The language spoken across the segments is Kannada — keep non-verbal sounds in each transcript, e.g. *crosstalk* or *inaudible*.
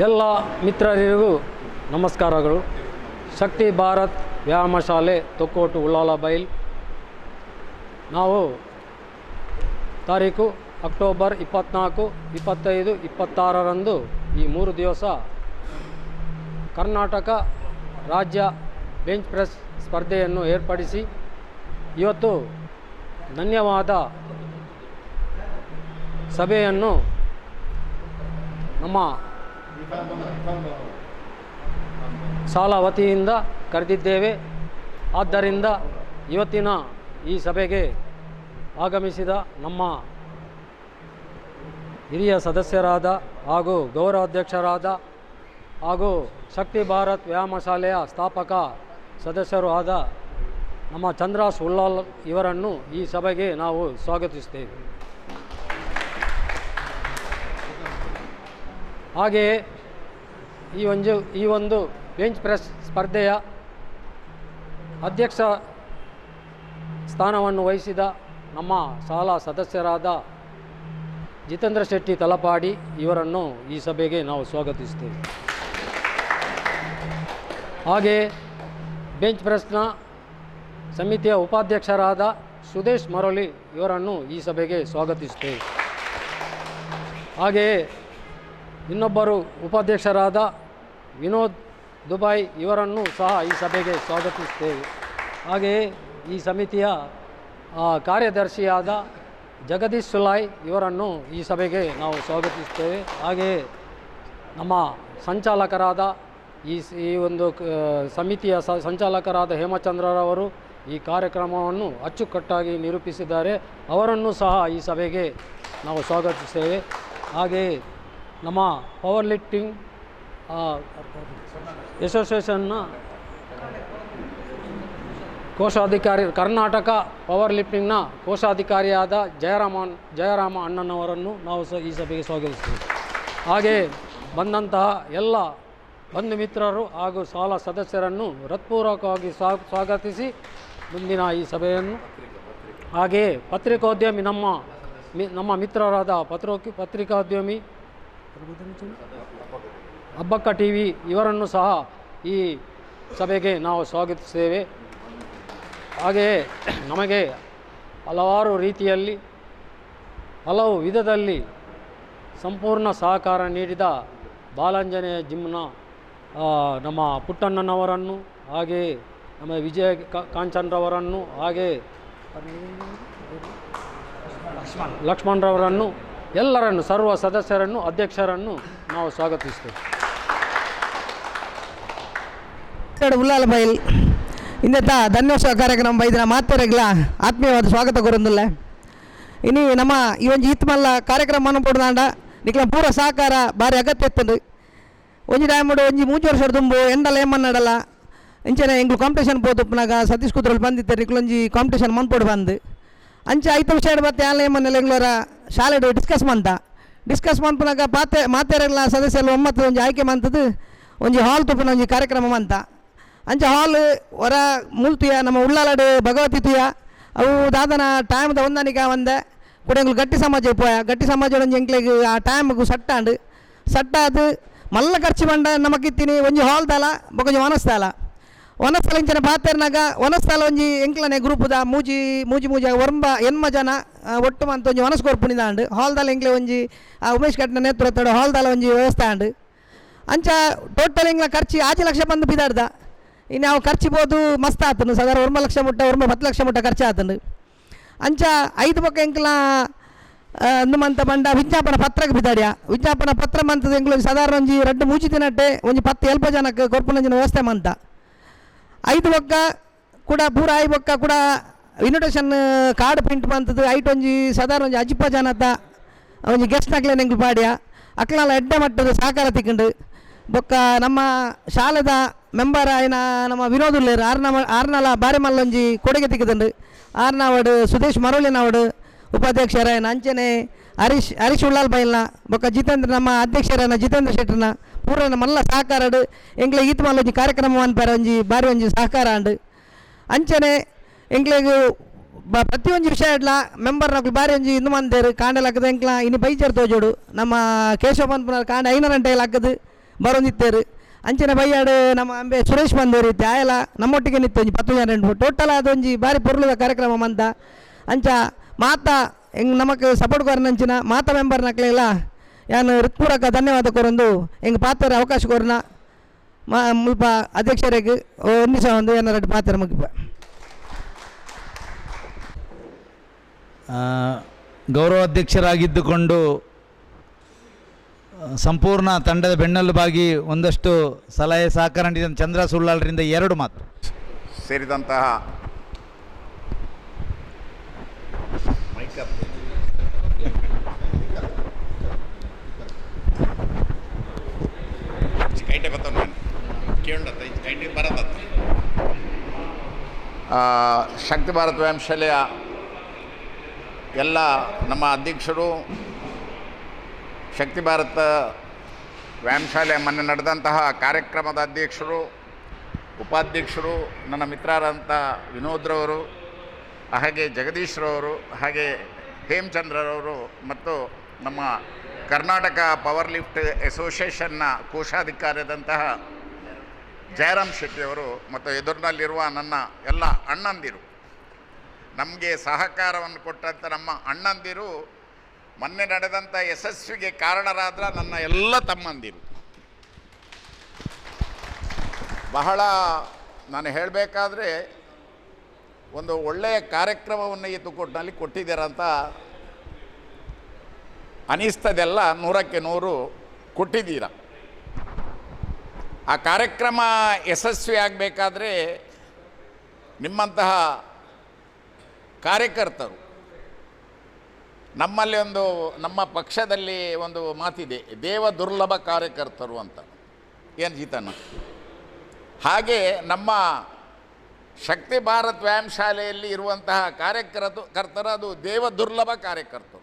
ಎಲ್ಲ ಮಿತ್ರರಿಗೂ ನಮಸ್ಕಾರಗಳು. ಶಕ್ತಿ ಭಾರತ್ ವ್ಯಾಯಾಮ ಶಾಲೆ ತೊಕ್ಕೋಟು ಉಳ್ಳಾಲ ಬೈಲ್. ನಾವು ತಾರೀಕು ಅಕ್ಟೋಬರ್ ಇಪ್ಪತ್ತ್ನಾಲ್ಕು ಇಪ್ಪತ್ತೈದು, ಇಪ್ಪತ್ತಾರರಂದು ಈ ಮೂರು ದಿವಸ ಕರ್ನಾಟಕ ರಾಜ್ಯ ಬೆಂಚ್ ಪ್ರೆಸ್ ಸ್ಪರ್ಧೆಯನ್ನು ಏರ್ಪಡಿಸಿ ಇವತ್ತು ಧನ್ಯವಾದ ಸಭೆಯನ್ನು ನಮ್ಮ ಶಾಲಾ ವತಿಯಿಂದ ಕರೆದಿದ್ದೇವೆ. ಆದ್ದರಿಂದ ಇವತ್ತಿನ ಈ ಸಭೆಗೆ ಆಗಮಿಸಿದ ನಮ್ಮ ಹಿರಿಯ ಸದಸ್ಯರಾದ ಹಾಗೂ ಗೌರವಾಧ್ಯಕ್ಷರಾದ ಹಾಗೂ ಶಕ್ತಿ ಭಾರತ್ ವ್ಯಾಯಾಮ ಶಾಲೆಯ ಸ್ಥಾಪಕ ಸದಸ್ಯರು ಆದ ನಮ್ಮ ಚಂದ್ರಾಸ್ ಉಲ್ಲಾಲ್ ಇವರನ್ನು ಈ ಸಭೆಗೆ ನಾವು ಸ್ವಾಗತಿಸ್ತೇವೆ ಹಾಗೆಯೇ ಈ ಒಂದು ಈ ಒಂದು ಬೆಂಚ್ ಪ್ರೆಸ್ ಸ್ಪರ್ಧೆಯ ಅಧ್ಯಕ್ಷ ಸ್ಥಾನವನ್ನು ವಹಿಸಿದ ನಮ್ಮ ಶಾಲಾ ಸದಸ್ಯರಾದ ಜಿತೇಂದ್ರ ಶೆಟ್ಟಿ ತಲಪಾಡಿ ಇವರನ್ನು ಈ ಸಭೆಗೆ ನಾವು ಸ್ವಾಗತಿಸ್ತೇವೆ ಹಾಗೆಯೇ ಬೆಂಚ್ ಪ್ರೆಸ್ನ ಸಮಿತಿಯ ಉಪಾಧ್ಯಕ್ಷರಾದ ಸುದೇಶ್ ಮರಳಿ ಇವರನ್ನು ಈ ಸಭೆಗೆ ಸ್ವಾಗತಿಸ್ತೇವೆ ಹಾಗೆಯೇ ಇನ್ನೊಬ್ಬರು ಉಪಾಧ್ಯಕ್ಷರಾದ ವಿನೋದ್ ದುಬೈ ಇವರನ್ನು ಸಹ ಈ ಸಭೆಗೆ ಸ್ವಾಗತಿಸ್ತೇವೆ ಹಾಗೆಯೇ ಈ ಸಮಿತಿಯ ಕಾರ್ಯದರ್ಶಿಯಾದ ಜಗದೀಶ್ ಸುಲಾಯ್ ಇವರನ್ನು ಈ ಸಭೆಗೆ ನಾವು ಸ್ವಾಗತಿಸ್ತೇವೆ ಹಾಗೆಯೇ ನಮ್ಮ ಸಂಚಾಲಕರಾದ ಈ ಈ ಒಂದು ಸಮಿತಿಯ ಸಂಚಾಲಕರಾದ ಹೇಮಚಂದ್ರರವರು ಈ ಕಾರ್ಯಕ್ರಮವನ್ನು ಅಚ್ಚುಕಟ್ಟಾಗಿ ನಿರೂಪಿಸಿದ್ದಾರೆ. ಅವರನ್ನು ಸಹ ಈ ಸಭೆಗೆ ನಾವು ಸ್ವಾಗತಿಸ್ತೇವೆ ಹಾಗೆಯೇ ನಮ್ಮ ಪವರ್ ಲಿಫ್ಟಿಂಗ್ ಅಸೋಸಿಯೇಷನ್ನ ಕೋಶಾಧಿಕಾರಿ, ಕರ್ನಾಟಕ ಪವರ್ ಲಿಫ್ಟಿಂಗ್ನ ಕೋಶಾಧಿಕಾರಿಯಾದ ಜಯರಾಮನ್, ಜಯರಾಮ ಅಣ್ಣನವರನ್ನು ನಾವು ಈ ಸಭೆಗೆ ಸ್ವಾಗತಿಸ್ತೀವಿ. ಹಾಗೆ ಬಂದಂತಹ ಎಲ್ಲ ಬಂಧು ಮಿತ್ರರು ಹಾಗೂ ಸಾಲ ಸದಸ್ಯರನ್ನು ಹೃತ್ಪೂರ್ವಕವಾಗಿ ಸ್ವಾಗತಿಸಿ ಮುಂದಿನ ಈ ಸಭೆಯನ್ನು. ಹಾಗೆಯೇ ಪತ್ರಿಕೋದ್ಯಮಿ ನಮ್ಮ ನಮ್ಮ ಮಿತ್ರರಾದ ಪತ್ರೋ ಪತ್ರಿಕೋದ್ಯಮಿ ಹಬ್ಬಕ್ಕ ಟಿ ವಿ ಇವರನ್ನು ಸಹ ಈ ಸಭೆಗೆ ನಾವು ಸ್ವಾಗತಿಸ್ತೇವೆ ಹಾಗೆಯೇ ನಮಗೆ ಹಲವಾರು ರೀತಿಯಲ್ಲಿ ಹಲವು ವಿಧದಲ್ಲಿ ಸಂಪೂರ್ಣ ಸಹಕಾರ ನೀಡಿದ ಬಾಲಾಂಜನೇಯ ಜಿಮ್ನ ನಮ್ಮ ಪುಟ್ಟಣ್ಣನವರನ್ನು ಹಾಗೆಯೇ ನಮ್ಮ ವಿಜಯ ಕಾಂಚನ್ರವರನ್ನು ಕಾಂಚನ್ರವರನ್ನು ಹಾಗೆ ಲಕ್ಷ್ಮಣರವರನ್ನು ಎಲ್ಲರನ್ನು, ಸರ್ವ ಸದಸ್ಯರನ್ನು, ಅಧ್ಯಕ್ಷರನ್ನು ನಾವು ಸ್ವಾಗತಿಸ್ತೇವೆ. ಉಲ್ಲಾಲ ಬೈಲ್ ಇಂದೆತ್ತ ಧನ್ಯೋತ್ಸವ ಕಾರ್ಯಕ್ರಮ ಬೈದಿನ ಮಾತರೆಗ್ಲ ಆತ್ಮೀಯವಾದ ಸ್ವಾಗತ ಕೊರೊಂದುಲ್ಲ. ಇನ್ನು ನಮ್ಮ ಈ ಒಂಜಿ ಈತ್ಮಲ್ಲ ಕಾರ್ಯಕ್ರಮ ಪಡ್ದಾಂಡ ನಿಕ್ಲ ಪೂರ ಸಹಕಾರ, ಭಾರಿ ಅಗತ್ಯ ಇತ್ತು ಒಂಜಿ ಡಾಮಡು ಒಂಜಿ ಮೂಜು ವರ್ಷ ತುಂಬು ಎಂಡಲ್ಲ ಏಮನ್ನಡಲ್ಲ ಇಂಚನೆ ಎಂಗ್ಳು ಕಾಂಪಿಟೇಷನ್ ಪೋತಪ್ಪನಾಗ ಸತೀಶ್ ಕುದ್ರಲ್ಲಿ ಬಂದಿತ್ತೆ ನಿಕ್ಲೊಂಜಿ ಕಾಂಪಿಟೇಷನ್ ಮನ್ಪೊಡು ಬಂದು. ಅಂಚೆ ಐತ ವಿಷಯ ಮತ್ತೆ ಆನ್ಲೈನ್ ಮನೆ ಎಂಗ್ಲರ ಶಾಲೆ ಡಿಸ್ಕಸ್ ಮಂತ. ಡಿಸ್ಕಸ್ ಮನ್ಪನಾಗ ಪಾತೆ, ಮಾತೇರಲ್ಲ ಸದಸ್ಯರು ಒಮ್ಮತ್ತು ಒಂಜಿ ಆಯ್ಕೆ ಮಂತದ್ದು ಒಂಜಿ ಹಾಲ್ ತುಪ್ಪನ ಒಂಜಿ ಕಾರ್ಯಕ್ರಮ ಮಂತ. ಅಂಚ ಹಾಲ್ ಹೊರ ಮುಲ್ತಿಯ ನಮ್ಮ ಉಳ್ಳಾಲಡು ಭಗವತಿ ತುಯ, ಅವು ದಾದನ ಟೈಮ್ದ ದ ಒಂದೆ. ಕೂಡ ಎಂಗ್ಲು ಗಟ್ಟಿ ಸಮಾಜ ಪೋಯ ಗಟ್ಟಿ ಸಮಾಜ ಒಂಜಿ ಎಂಕ್ಲೆಗ್ ಆ ಟೈಮ್ಗೂ ಸಟ್ಟಾಂಡು. ಸಟ್ಟಾದು ಮಲ್ಲ ಖರ್ಚು ಬಂಡ ನಮಗಿತ್ತೀನಿ ಒಂಜಿ ಹಾಲ್ ದಾಲ ಬೊಕೊಂಜಿ ವನಸ್ಥಲ. ವನಸ್ಥಲ ಇಂಚನ ಪಾತೆರ್ನಾಗ ವನಸ್ಥಲ ಒಂಜಿ ಎಂಕ್ಲನೆ ಗ್ರೂಪುದ ಮೂಜಿ ಮೂಜಿ ಮೂಜಿ ಒರ್ಂಬ ಎನ್ಮ ಜನ ಒಟ್ಟು ಮಂತ ಒಂಜಿ ವನಸ್ ಕೊರ್ಪುಣಿದಾಂಡು ಹಾಲ್ದಾಲ ಎಂಕ್ಲೆ ಒಂಜಿ ಉಮೇಶ್ ಕಟ್ನ ನೇತೃತ್ವದ ಹಾಲ್ದಾಲ ಒಂಜಿ ವ್ಯವಸ್ಥೆ ಆಂಡ್ ಅಂಚ ಟೋಟಲ್ ಎಂಗ್ಲ ಖರ್ಚು ಆಚೆ ಲಕ್ಷ ಬಂದು ಬಿದಾಡ್ದ ಇನ್ನು ಅವು ಖರ್ಚು ಬೋದು ಮಸ್ತ್ ಆತನು ಸದಾರ ಒರ್ಮ ಲಕ್ಷ ಮುಟ್ಟ ಒರ್ಮ ಹತ್ತು ಲಕ್ಷ ಮುಟ್ಟ ಖರ್ಚು ಆತನು ಅಂಚ ಐದು ಪಕ್ಕ ಎಂಕ್ಲ ಮಂತ ಬಂಡ ವಿಜ್ಞಾಪನ ಪತ್ರಕ್ಕೆ ಬಿದ್ದಾಡ್ಯ ವಿಜ್ಞಾಪನ ಪತ್ರ ಮಂತದ ಎಂಕ್ಲ ಸಾಧಾರಣ ಒಂಜಿ ರಡ್ಡು ಮೂಜಿ ತಿನ್ನಟ್ಟೆ ಒಂಜಿ ಪತ್ತು ಎಲ್ಪ ಜನಕ್ಕೆ ಕೊರ್ಪುನಂಜಿನ ವ್ಯವಸ್ಥೆ ಮಂತ. ಐದು ಬೊಕ್ಕ ಕೂಡ, ಪೂರ ಐ ಬೊಕ್ಕ ಕೂಡ ಇನ್ವಿಟೇಷನ್ ಕಾರ್ಡ್ ಪ್ರಿಂಟ್ ಬಂತದ್ದು ಐಟ್ ಒಂಜಿ ಸಾಧಾರಣ ಒಂಜಿ ಅಜಿಪ್ಪ ಜನತ, ಒಂಜಿ ಗೆಸ್ಟ್ ನಕ್ಲೆ ನೆಂಗ್ಲು ಪಾಡ್ಯ. ಅಕ್ಲಾಲ ಎಡ್ಡೆ ಮಟ್ಟದ ಸಹಕಾರ ತಿಕ್ಕಂಡು. ಬೊಕ್ಕ ನಮ್ಮ ಶಾಲೆದ ಮೆಂಬರ್ ಆಯ್ನ ನಮ್ಮ ವಿನೋದ್ ಉಲ್ಲೇರ್ ಆರ್ನ ಆರ್ನಲ ಬಾರಿ ಮಲ್ಲೊಂಜಿ ಕೊಡುಗೆ ತಿಕ್ಕದಂಡು. ಆರ್ನವಡು ಸುದೇಶ್ ಮರಳಿನವಡು ಉಪಾಧ್ಯಕ್ಷರಾಯನ ಅಂಚನೆ ಹರೀಶ್ ಹರೀಶ್ ಉಳ್ಳಾಲ್ ಬೈಲ್ನ, ಬೊಕ್ಕ ಜಿತೇಂದ್ರ, ನಮ್ಮ ಅಧ್ಯಕ್ಷರನ್ನ ಜಿತೇಂದ್ರ ಶೆಟ್ಟರ್ನ ಪೂರ ಮಲ್ಲ ಸಹಕಾರಡು ಎಂಗ್ಲೆ ಈತ್ ಮಲ್ಲ ಒಂಜಿ ಕಾರ್ಯಕ್ರಮ ಅನ್ಪಾರ ಒಂಜಿ, ಬಾರಿ ಒಂಜಿ ಸಹಕಾರ ಅಂಡು ಅಂಚನೆ ಎಂಕ್ಲೆಗ್ ಬ ಪ್ರತಿಯೊಂದು ವಿಷಯ ಇಡ್ಲ ಮೆಂಬರ್ ನಕ್ಲು ಬಾರಿ ಒಂಜಿ ಇಂದು ಮಂದೇರು ಕಾಂಡೆಲ್ಲ ಹಾಕದ ಎಂಕ್ಲ, ಇನ್ನು ಬೈಚರ್ ತೋಜೋಡು, ನಮ್ಮ ಕೇಶವ ಪನ್ಪುನ ಕಾಂಡೆ ಐನರ ಗಂಟೆಯಲ್ಲಿ ಹಾಕದು ಬರೋಂದಿತ್ತೇರು. ಅಂಚಿನ ಬೈಯಾಡು ನಮ್ಮ ಅಂಬೆ ಸುರೇಶ್ ಬಂದೇರು ಇತ್ತೆ ಆಯಲ ನಮ್ಮೊಟ್ಟಿಗೆ ನಿತ್ತು ಒಂಜಿ ಪತ್ತು ಜನ ಟೋಟಲ್ ಅದೊಂಜಿ ಬಾರಿ ಪೊರ್ಲುದ ಕಾರ್ಯಕ್ರಮ ಮಂತ ಅಂಚ ಮಾತ ಹೆಂಗೆ ನಮಗೆ ಸಪೋರ್ಟ್ ಕೊರನಂಚಿನ ಮಾತ ಮೆಂಬರ್ ನಕ್ಲೆಲ್ಲ ಯಾನು ಹೃತ್ಪೂರ್ವಕ ಧನ್ಯವಾದ ಕೊರೊಂದು ಹೆಂಗೆ ಪಾತ್ರ ಅವಕಾಶ ಕೊರನ ಮಾ ಮುಲ್ಪ ಅಧ್ಯಕ್ಷರಿಗೆ ಒಂದಿಸ ಒಂದು ಏನಾರ ಪಾತ್ರ ಮುಗಿಪ ಆ, ಗೌರವಾಧ್ಯಕ್ಷರಾಗಿದ್ದುಕೊಂಡು ಸಂಪೂರ್ಣ ತಂಡದ ಬೆನ್ನೆಲುಬಾಗಿ ಒಂದಷ್ಟು ಸಲಹೆ ಸಹಕಾರ ನೀಡಿದ ಚಂದ್ರ ಸುಳ್ಳಾಳರಿಂದ ಎರಡು ಮಾತು. ಸೇರಿದಂತಹ ಕೈಟೆ ಬರ್ತವೆ ನಾನು. ಕೇಳತ್ತ ಕೈಟೆ ಬರತ್ತ ಶಕ್ತಿ ಭಾರತ ವ್ಯಾಂಶಾಲೆಯ ಎಲ್ಲ ನಮ್ಮ ಅಧ್ಯಕ್ಷರು ಶಕ್ತಿ ಭಾರತ ವ್ಯಾಯಾಮ ಶಾಲೆ ಮೊನ್ನೆ ನಡೆದಂತಹ ಕಾರ್ಯಕ್ರಮದ ಅಧ್ಯಕ್ಷರು ಉಪಾಧ್ಯಕ್ಷರು ನನ್ನ ಮಿತ್ರರಾದಂಥ ವಿನೋದ್ರವರು ಹಾಗೆ ಜಗದೀಶ್ರವರು ಹಾಗೆ ಹೇಮಚಂದ್ರರವರು ಮತ್ತು ನಮ್ಮ ಕರ್ನಾಟಕ ಪವರ್ ಲಿಫ್ಟ್ ಅಸೋಸಿಯೇಷನ್ನ ಕೋಶಾಧಿಕಾರಿಯಾದಂತಹ ಜಯರಾಮ್ ಶೆಟ್ಟಿಯವರು ಮತ್ತು ಎದುರಿನಲ್ಲಿರುವ ನನ್ನ ಎಲ್ಲ ಅಣ್ಣಂದಿರು. ನಮಗೆ ಸಹಕಾರವನ್ನು ಕೊಟ್ಟಂಥ ನಮ್ಮ ಅಣ್ಣಂದಿರು, ಮೊನ್ನೆ ನಡೆದಂಥ ಯಶಸ್ವಿಗೆ ಕಾರಣರಾದ ನನ್ನ ಎಲ್ಲ ತಮ್ಮಂದಿರು. ಬಹಳ ನಾನು ಹೇಳಬೇಕಾದ್ರೆ ಒಂದು ಒಳ್ಳೆಯ ಕಾರ್ಯಕ್ರಮವನ್ನು ಈ ತುಕೋಟ್ನಲ್ಲಿ ಕೊಟ್ಟಿದ್ದೀರಂತ ಅನಿಸ್ತದೆಲ್ಲ ನೂರಕ್ಕೆ ನೂರು ಕೊಟ್ಟಿದ್ದೀರ. ಆ ಕಾರ್ಯಕ್ರಮ ಯಶಸ್ವಿ ಆಗಬೇಕಾದ್ರೆ ನಿಮ್ಮಂತಹ ಕಾರ್ಯಕರ್ತರು, ನಮ್ಮಲ್ಲಿ ಒಂದು, ನಮ್ಮ ಪಕ್ಷದಲ್ಲಿ ಒಂದು ಮಾತಿದೆ, ದೇವ ದುರ್ಲಭ ಕಾರ್ಯಕರ್ತರು ಅಂತ. ಏನು ಜೀತನ ಹಾಗೆ ನಮ್ಮ ಶಕ್ತಿ ಭಾರತ್ ವ್ಯಾಯಾಮ ಶಾಲೆಯಲ್ಲಿ ಇರುವಂತಹ ಕಾರ್ಯಕರ್ತ, ಕರ್ತರು ಅದು ದೇವ ದುರ್ಲಭ ಕಾರ್ಯಕರ್ತರು.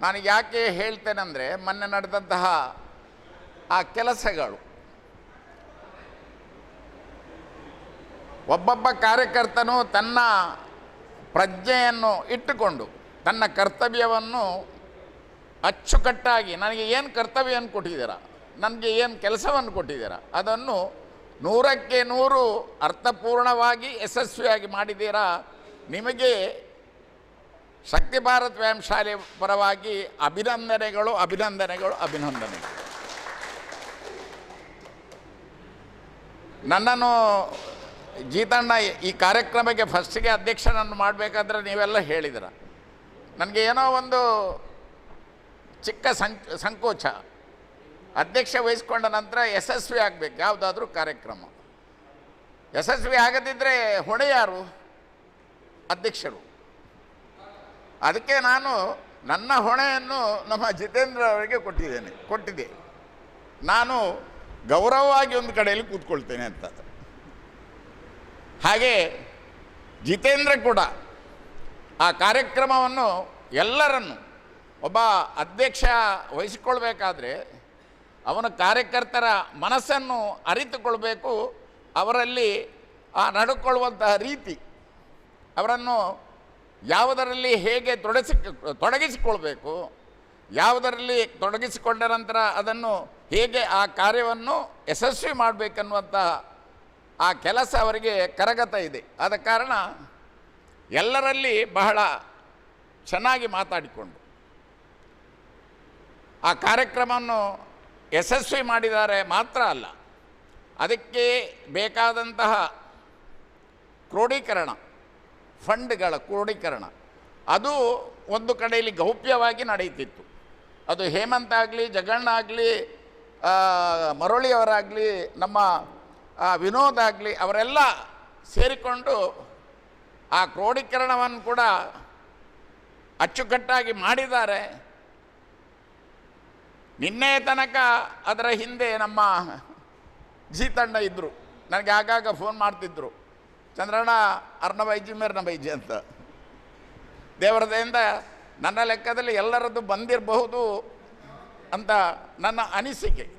ನಾನು ಯಾಕೆ ಹೇಳ್ತೇನೆಂದರೆ, ಮೊನ್ನೆ ನಡೆದಂತಹ ಆ ಕೆಲಸಗಳು, ಒಬ್ಬೊಬ್ಬ ಕಾರ್ಯಕರ್ತನು ತನ್ನ ಪ್ರಜ್ಞೆಯನ್ನು ಇಟ್ಟುಕೊಂಡು, ತನ್ನ ಕರ್ತವ್ಯವನ್ನು ಅಚ್ಚುಕಟ್ಟಾಗಿ, ನನಗೆ ಏನು ಕರ್ತವ್ಯವನ್ನು ಕೊಟ್ಟಿದ್ದೀರಾ ನನಗೆ ಏನು ಕೆಲಸವನ್ನು ಕೊಟ್ಟಿದ್ದೀರಾ, ಅದನ್ನು ನೂರಕ್ಕೆ ನೂರು ಅರ್ಥಪೂರ್ಣವಾಗಿ ಯಶಸ್ವಿಯಾಗಿ ಮಾಡಿದ್ದೀರಾ? ನಿಮಗೆ ಶಕ್ತಿ ಭಾರತ್ ವ್ಯಾಯಾಮ ಶಾಲೆ ಪರವಾಗಿ ಅಭಿನಂದನೆಗಳು ಅಭಿನಂದನೆಗಳು ಅಭಿನಂದನೆಗಳು. ನನ್ನನ್ನು ಜೀತಣ್ಣ, ಈ ಕಾರ್ಯಕ್ರಮಕ್ಕೆ ಫಸ್ಟಿಗೆ ಅಧ್ಯಕ್ಷನನ್ನು ಮಾಡಬೇಕಾದ್ರೆ ನೀವೆಲ್ಲ ಹೇಳಿದಿರ ನನಗೆ ಏನೋ ಒಂದು ಚಿಕ್ಕ ಸಂಕೋಚ. ಅಧ್ಯಕ್ಷ ವಹಿಸ್ಕೊಂಡ ನಂತರ ಯಶಸ್ವಿ ಆಗಬೇಕು. ಯಾವುದಾದ್ರೂ ಕಾರ್ಯಕ್ರಮ. ಯಶಸ್ವಿ ಆಗದಿದ್ದರೆ ಹೊಣೆ ಯಾರು? ಅಧ್ಯಕ್ಷರು. ಅದಕ್ಕೆ ನಾನು ನನ್ನ ಹೊಣೆಯನ್ನು ನಮ್ಮ ಜಿತೇಂದ್ರ ಅವರಿಗೆ ಕೊಟ್ಟಿದ್ದೇನೆ, ಕೊಟ್ಟಿದ್ದೆ. ನಾನು ಗೌರವವಾಗಿ ಒಂದು ಕಡೆಯಲ್ಲಿ ಕೂತ್ಕೊಳ್ತೇನೆ ಅಂತ. ಹಾಗೆ ಜಿತೇಂದ್ರ ಕೂಡ ಆ ಕಾರ್ಯಕ್ರಮವನ್ನು ಎಲ್ಲರನ್ನು, ಒಬ್ಬ ಅಧ್ಯಕ್ಷ ವಹಿಸಿಕೊಳ್ಬೇಕಾದ್ರೆ ಅವನ ಕಾರ್ಯಕರ್ತರ ಮನಸ್ಸನ್ನು ಅರಿತುಕೊಳ್ಬೇಕು, ಅವರಲ್ಲಿ ಆ ನಡ್ಕೊಳ್ಳುವಂತಹ ರೀತಿ, ಅವರನ್ನು ಯಾವುದರಲ್ಲಿ ಹೇಗೆ ತೊಡಸಿ ತೊಡಗಿಸಿಕೊಳ್ಬೇಕು, ಯಾವುದರಲ್ಲಿ ತೊಡಗಿಸಿಕೊಂಡ ನಂತರ ಅದನ್ನು ಹೇಗೆ ಆ ಕಾರ್ಯವನ್ನು ಯಶಸ್ವಿ ಮಾಡಬೇಕನ್ನುವಂಥ ಆ ಕೆಲಸ ಅವರಿಗೆ ಕರಗತ ಇದೆ. ಆದ ಕಾರಣ ಎಲ್ಲರಲ್ಲಿ ಬಹಳ ಚೆನ್ನಾಗಿ ಮಾತಾಡಿಕೊಂಡು ಆ ಕಾರ್ಯಕ್ರಮವನ್ನು ಯಶಸ್ವಿ ಮಾಡಿದ್ದಾರೆ ಮಾತ್ರ ಅಲ್ಲ, ಅದಕ್ಕೆ ಬೇಕಾದಂತಹ ಕ್ರೋಢೀಕರಣ ಫಂಡ್ಗಳ ಕ್ರೋಢೀಕರಣ ಅದು ಒಂದು ಕಡೆಯಲ್ಲಿ ಗೌಪ್ಯವಾಗಿ ನಡೆಯುತ್ತಿತ್ತು. ಅದು ಹೇಮಂತ್ ಆಗಲಿ ಜಗಣ್ಣ ಆಗಲಿ ಮರಳಿಯವರಾಗಲಿ, ನಮ್ಮ ವಿನೋದ್ ಆಗಲಿ, ಅವರೆಲ್ಲ ಸೇರಿಕೊಂಡು ಆ ಕ್ರೋಢೀಕರಣವನ್ನು ಕೂಡ ಅಚ್ಚುಕಟ್ಟಾಗಿ ಮಾಡಿದ್ದಾರೆ. ನಿನ್ನೆ ತನಕ ಅದರ ಹಿಂದೆ ನಮ್ಮ ಜಿ ತಂಡ ಇದ್ದರು ನನಗೆ ಆಗಾಗ ಫೋನ್ ಮಾಡ್ತಿದ್ರು. ಚಂದ್ರಣ್ಣ, ಅರ್ಣ ಬೈಜಿ, ಮೇರ್ನ ಬೈಜಿ ಅಂತ. ದೇವರದೆಯಿಂದ ನನ್ನ ಲೆಕ್ಕದಲ್ಲಿ ಎಲ್ಲರದ್ದು ಬಂದಿರಬಹುದು ಅಂತ ನನ್ನ ಅನಿಸಿಕೆ.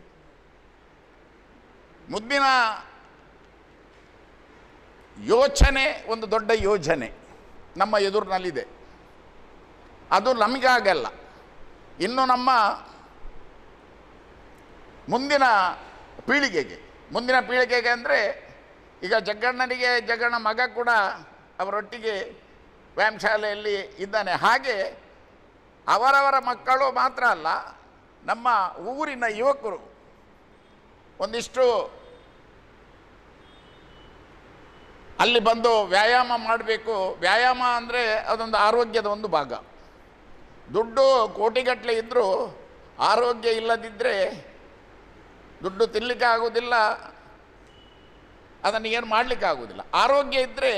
ಮುದ್ದಿನ ಯೋಚನೆ ಒಂದು ದೊಡ್ಡ ಯೋಜನೆ ನಮ್ಮ ಎದುರಿನಲ್ಲಿದೆ. ಅದು ನಮಗಾಗಲ್ಲ. ಇನ್ನು ನಮ್ಮ ಮುಂದಿನ ಪೀಳಿಗೆಗೆ. ಮುಂದಿನ ಪೀಳಿಗೆಗೆ ಅಂದರೆ ಈಗ ಜಗ್ಗಣ್ಣನಿಗೆ, ಜಗ್ಗಣ್ಣ ಮಗ ಕೂಡ ಅವರೊಟ್ಟಿಗೆ ವ್ಯಾಯಾಮ ಶಾಲೆಯಲ್ಲಿ ಇದ್ದಾನೆ. ಹಾಗೆ ಅವರವರ ಮಕ್ಕಳು ಮಾತ್ರ ಅಲ್ಲ, ನಮ್ಮ ಊರಿನ ಯುವಕರು ಒಂದಿಷ್ಟು ಅಲ್ಲಿ ಬಂದು ವ್ಯಾಯಾಮ ಮಾಡಬೇಕು. ವ್ಯಾಯಾಮ ಅಂದರೆ ಅದೊಂದು ಆರೋಗ್ಯದ ಒಂದು ಭಾಗ. ದುಡ್ಡು ಕೋಟಿಗಟ್ಟಲೆ ಇದ್ದರೂ ಆರೋಗ್ಯ ಇಲ್ಲದಿದ್ದರೆ ದುಡ್ಡು ತಿನ್ನಲಿಕ್ಕೆ ಆಗೋದಿಲ್ಲ ಅದನ್ನು ಏನು ಮಾಡಲಿಕ್ಕೆ ಆಗೋದಿಲ್ಲ ಆರೋಗ್ಯ ಇದ್ದರೆ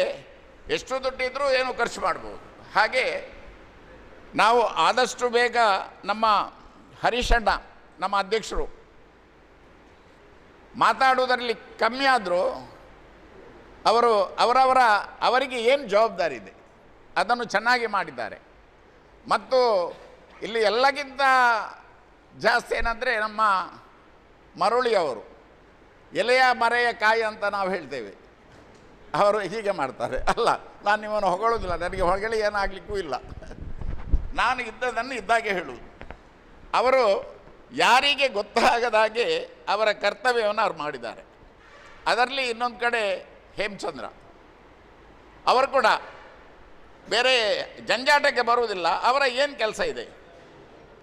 ಎಷ್ಟು ದುಡ್ಡು ಇದ್ದರೂ ಏನು ಖರ್ಚು ಮಾಡ್ಬೋದು. ಹಾಗೆ ನಾವು ಆದಷ್ಟು ಬೇಗ ನಮ್ಮ ಹರೀಶಣ್ಣ ನಮ್ಮ ಅಧ್ಯಕ್ಷರು ಮಾತಾಡುವುದರಲ್ಲಿ ಕಮ್ಮಿ ಆದರೂ ಅವರು ಅವರವರ ಅವರಿಗೆ ಏನು ಜವಾಬ್ದಾರಿ ಇದೆ, ಅದನ್ನು ಚೆನ್ನಾಗಿ ಮಾಡಿದ್ದಾರೆ. ಮತ್ತು ಇಲ್ಲಿ ಎಲ್ಲಕ್ಕಿಂತ ಜಾಸ್ತಿ ಏನಂದರೆ ನಮ್ಮ ಮರುಳಿಯವರು ಎಲೆಯ ಮರೆಯ ಕಾಯಿ ಅಂತ ನಾವು ಹೇಳ್ತೇವೆ. ಅವರು ಹೀಗೆ ಮಾಡ್ತಾರೆ. ಅಲ್ಲ, ನಾನು ನಿಮ್ಮನ್ನು ಹೊಗಳೋದಿಲ್ಲ, ನನಗೆ ಹೊಗಳಿ ಏನಾಗಲಿಕ್ಕೂ ಇಲ್ಲ. ನಾನು ಇದ್ದದನ್ನು ಇದ್ದಾಗೆ ಹೇಳುವುದು ಅವರು ಯಾರಿಗೆ ಗೊತ್ತಾಗದಾಗೆ ಅವರ ಕರ್ತವ್ಯವನ್ನು ಅವ್ರು ಮಾಡಿದ್ದಾರೆ. ಅದರಲ್ಲಿ ಇನ್ನೊಂದು ಕಡೆ ಹೇಮಚಂದ್ರ. ಅವರು ಕೂಡ ಬೇರೆ ಜಂಜಾಟಕ್ಕೆ ಬರುವುದಿಲ್ಲ, ಅವರ ಏನು ಕೆಲಸ ಇದೆ,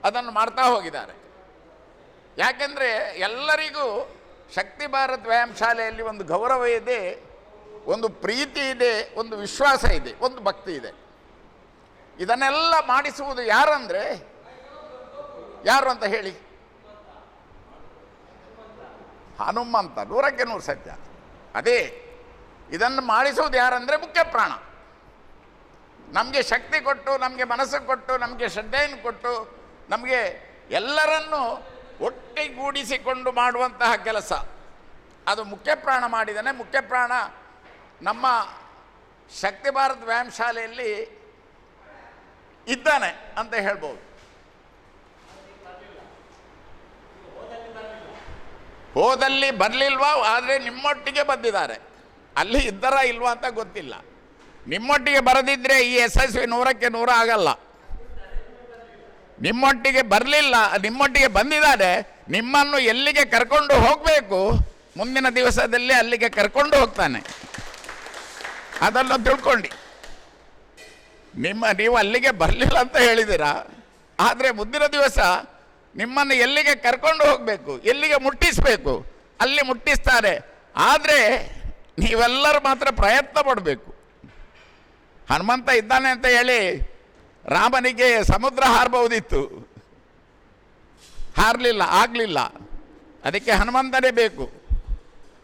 ಅದನ್ನು ಮಾಡ್ತಾ ಹೋಗಿದ್ದಾರೆ. ಯಾಕೆಂದರೆ ಎಲ್ಲರಿಗೂ ಶಕ್ತಿ ಭಾರತ್ ವ್ಯಾಯಾಮ ಶಾಲೆಯಲ್ಲಿ ಒಂದು ಗೌರವ ಇದೆ, ಒಂದು ಪ್ರೀತಿ ಇದೆ, ಒಂದು ವಿಶ್ವಾಸ ಇದೆ, ಒಂದು ಭಕ್ತಿ ಇದೆ. ಇದನ್ನೆಲ್ಲ ಮಾಡಿಸುವುದು ಯಾರಂದರೆ? ಯಾರು ಅಂತ ಹೇಳಿ? ಹನುಮಂತ ನೂರಕ್ಕೆ ನೂರು ಸತ್ಯ. ಅದೇ, ಇದನ್ನು ಮಾಡಿಸುವುದು ಯಾರಂದರೆ ಮುಖ್ಯ ಪ್ರಾಣ. ನಮಗೆ ಶಕ್ತಿ ಕೊಟ್ಟು, ನಮಗೆ ಮನಸ್ಸು ಕೊಟ್ಟು, ನಮಗೆ ಶ್ರದ್ಧೆಯನ್ನು ಕೊಟ್ಟು, ನಮಗೆ ಎಲ್ಲರನ್ನೂ ಒಟ್ಟಿಗೂಡಿಸಿಕೊಂಡು ಮಾಡುವಂತಹ ಕೆಲಸ. ಅದು ಮುಖ್ಯ ಪ್ರಾಣ ಮಾಡಿದ್ದಾನೆ ಮುಖ್ಯ ಪ್ರಾಣ ನಮ್ಮ ಶಕ್ತಿ ಭಾರತ್ ವ್ಯಾಯಾಮ ಶಾಲೆಯಲ್ಲಿ ಇದ್ದಾನೆ ಅಂತ ಹೇಳ್ಬೋದು. ಹೋದಲ್ಲಿ ಬರಲಿಲ್ವಾ? ಆದರೆ ನಿಮ್ಮೊಟ್ಟಿಗೆ ಬಂದಿದ್ದಾರೆ. ಅಲ್ಲಿ ಇದ್ದರ ಇಲ್ವಾ ಅಂತ ಗೊತ್ತಿಲ್ಲ. ನಿಮ್ಮೊಟ್ಟಿಗೆ ಬರದಿದ್ದರೆ ಈ ಯಶಸ್ವಿ ನೂರಕ್ಕೆ ನೂರ ಆಗಲ್ಲ. ನಿಮ್ಮೊಟ್ಟಿಗೆ ಬರಲಿಲ್ಲ, ನಿಮ್ಮೊಟ್ಟಿಗೆ ಬಂದಿದ್ದಾರೆ, ನಿಮ್ಮನ್ನು ಎಲ್ಲಿಗೆ ಕರ್ಕೊಂಡು ಹೋಗಬೇಕು, ಮುಂದಿನ ದಿವಸದಲ್ಲಿ ಅಲ್ಲಿಗೆ ಕರ್ಕೊಂಡು ಹೋಗ್ತಾನೆ. ಅದನ್ನು ತಿಳ್ಕೊಂಡು. ನಿಮ್ಮ, ನೀವು ಅಲ್ಲಿಗೆ ಬರಲಿಲ್ಲ ಅಂತ ಹೇಳಿದ್ದೀರಾ? ಆದರೆ ಮುಂದಿನ ದಿವಸ ನಿಮ್ಮನ್ನು ಎಲ್ಲಿಗೆ ಕರ್ಕೊಂಡು ಹೋಗಬೇಕು, ಎಲ್ಲಿಗೆ ಮುಟ್ಟಿಸಬೇಕು? ಅಲ್ಲಿ ಮುಟ್ಟಿಸ್ತಾರೆ. ಆದರೆ ನೀವೆಲ್ಲರೂ ಮಾತ್ರ ಪ್ರಯತ್ನ ಪಡಬೇಕು. ಹನುಮಂತ ಇದ್ದಾನೆ ಅಂತ ಹೇಳಿ ರಾಮನಿಗೆ ಸಮುದ್ರ ಹಾರಬಹುದಿತ್ತು. ಹಾರಲಿಲ್ಲ, ಆಗಲಿಲ್ಲ. ಅದಕ್ಕೆ ಹನುಮಂತನೇ ಬೇಕು.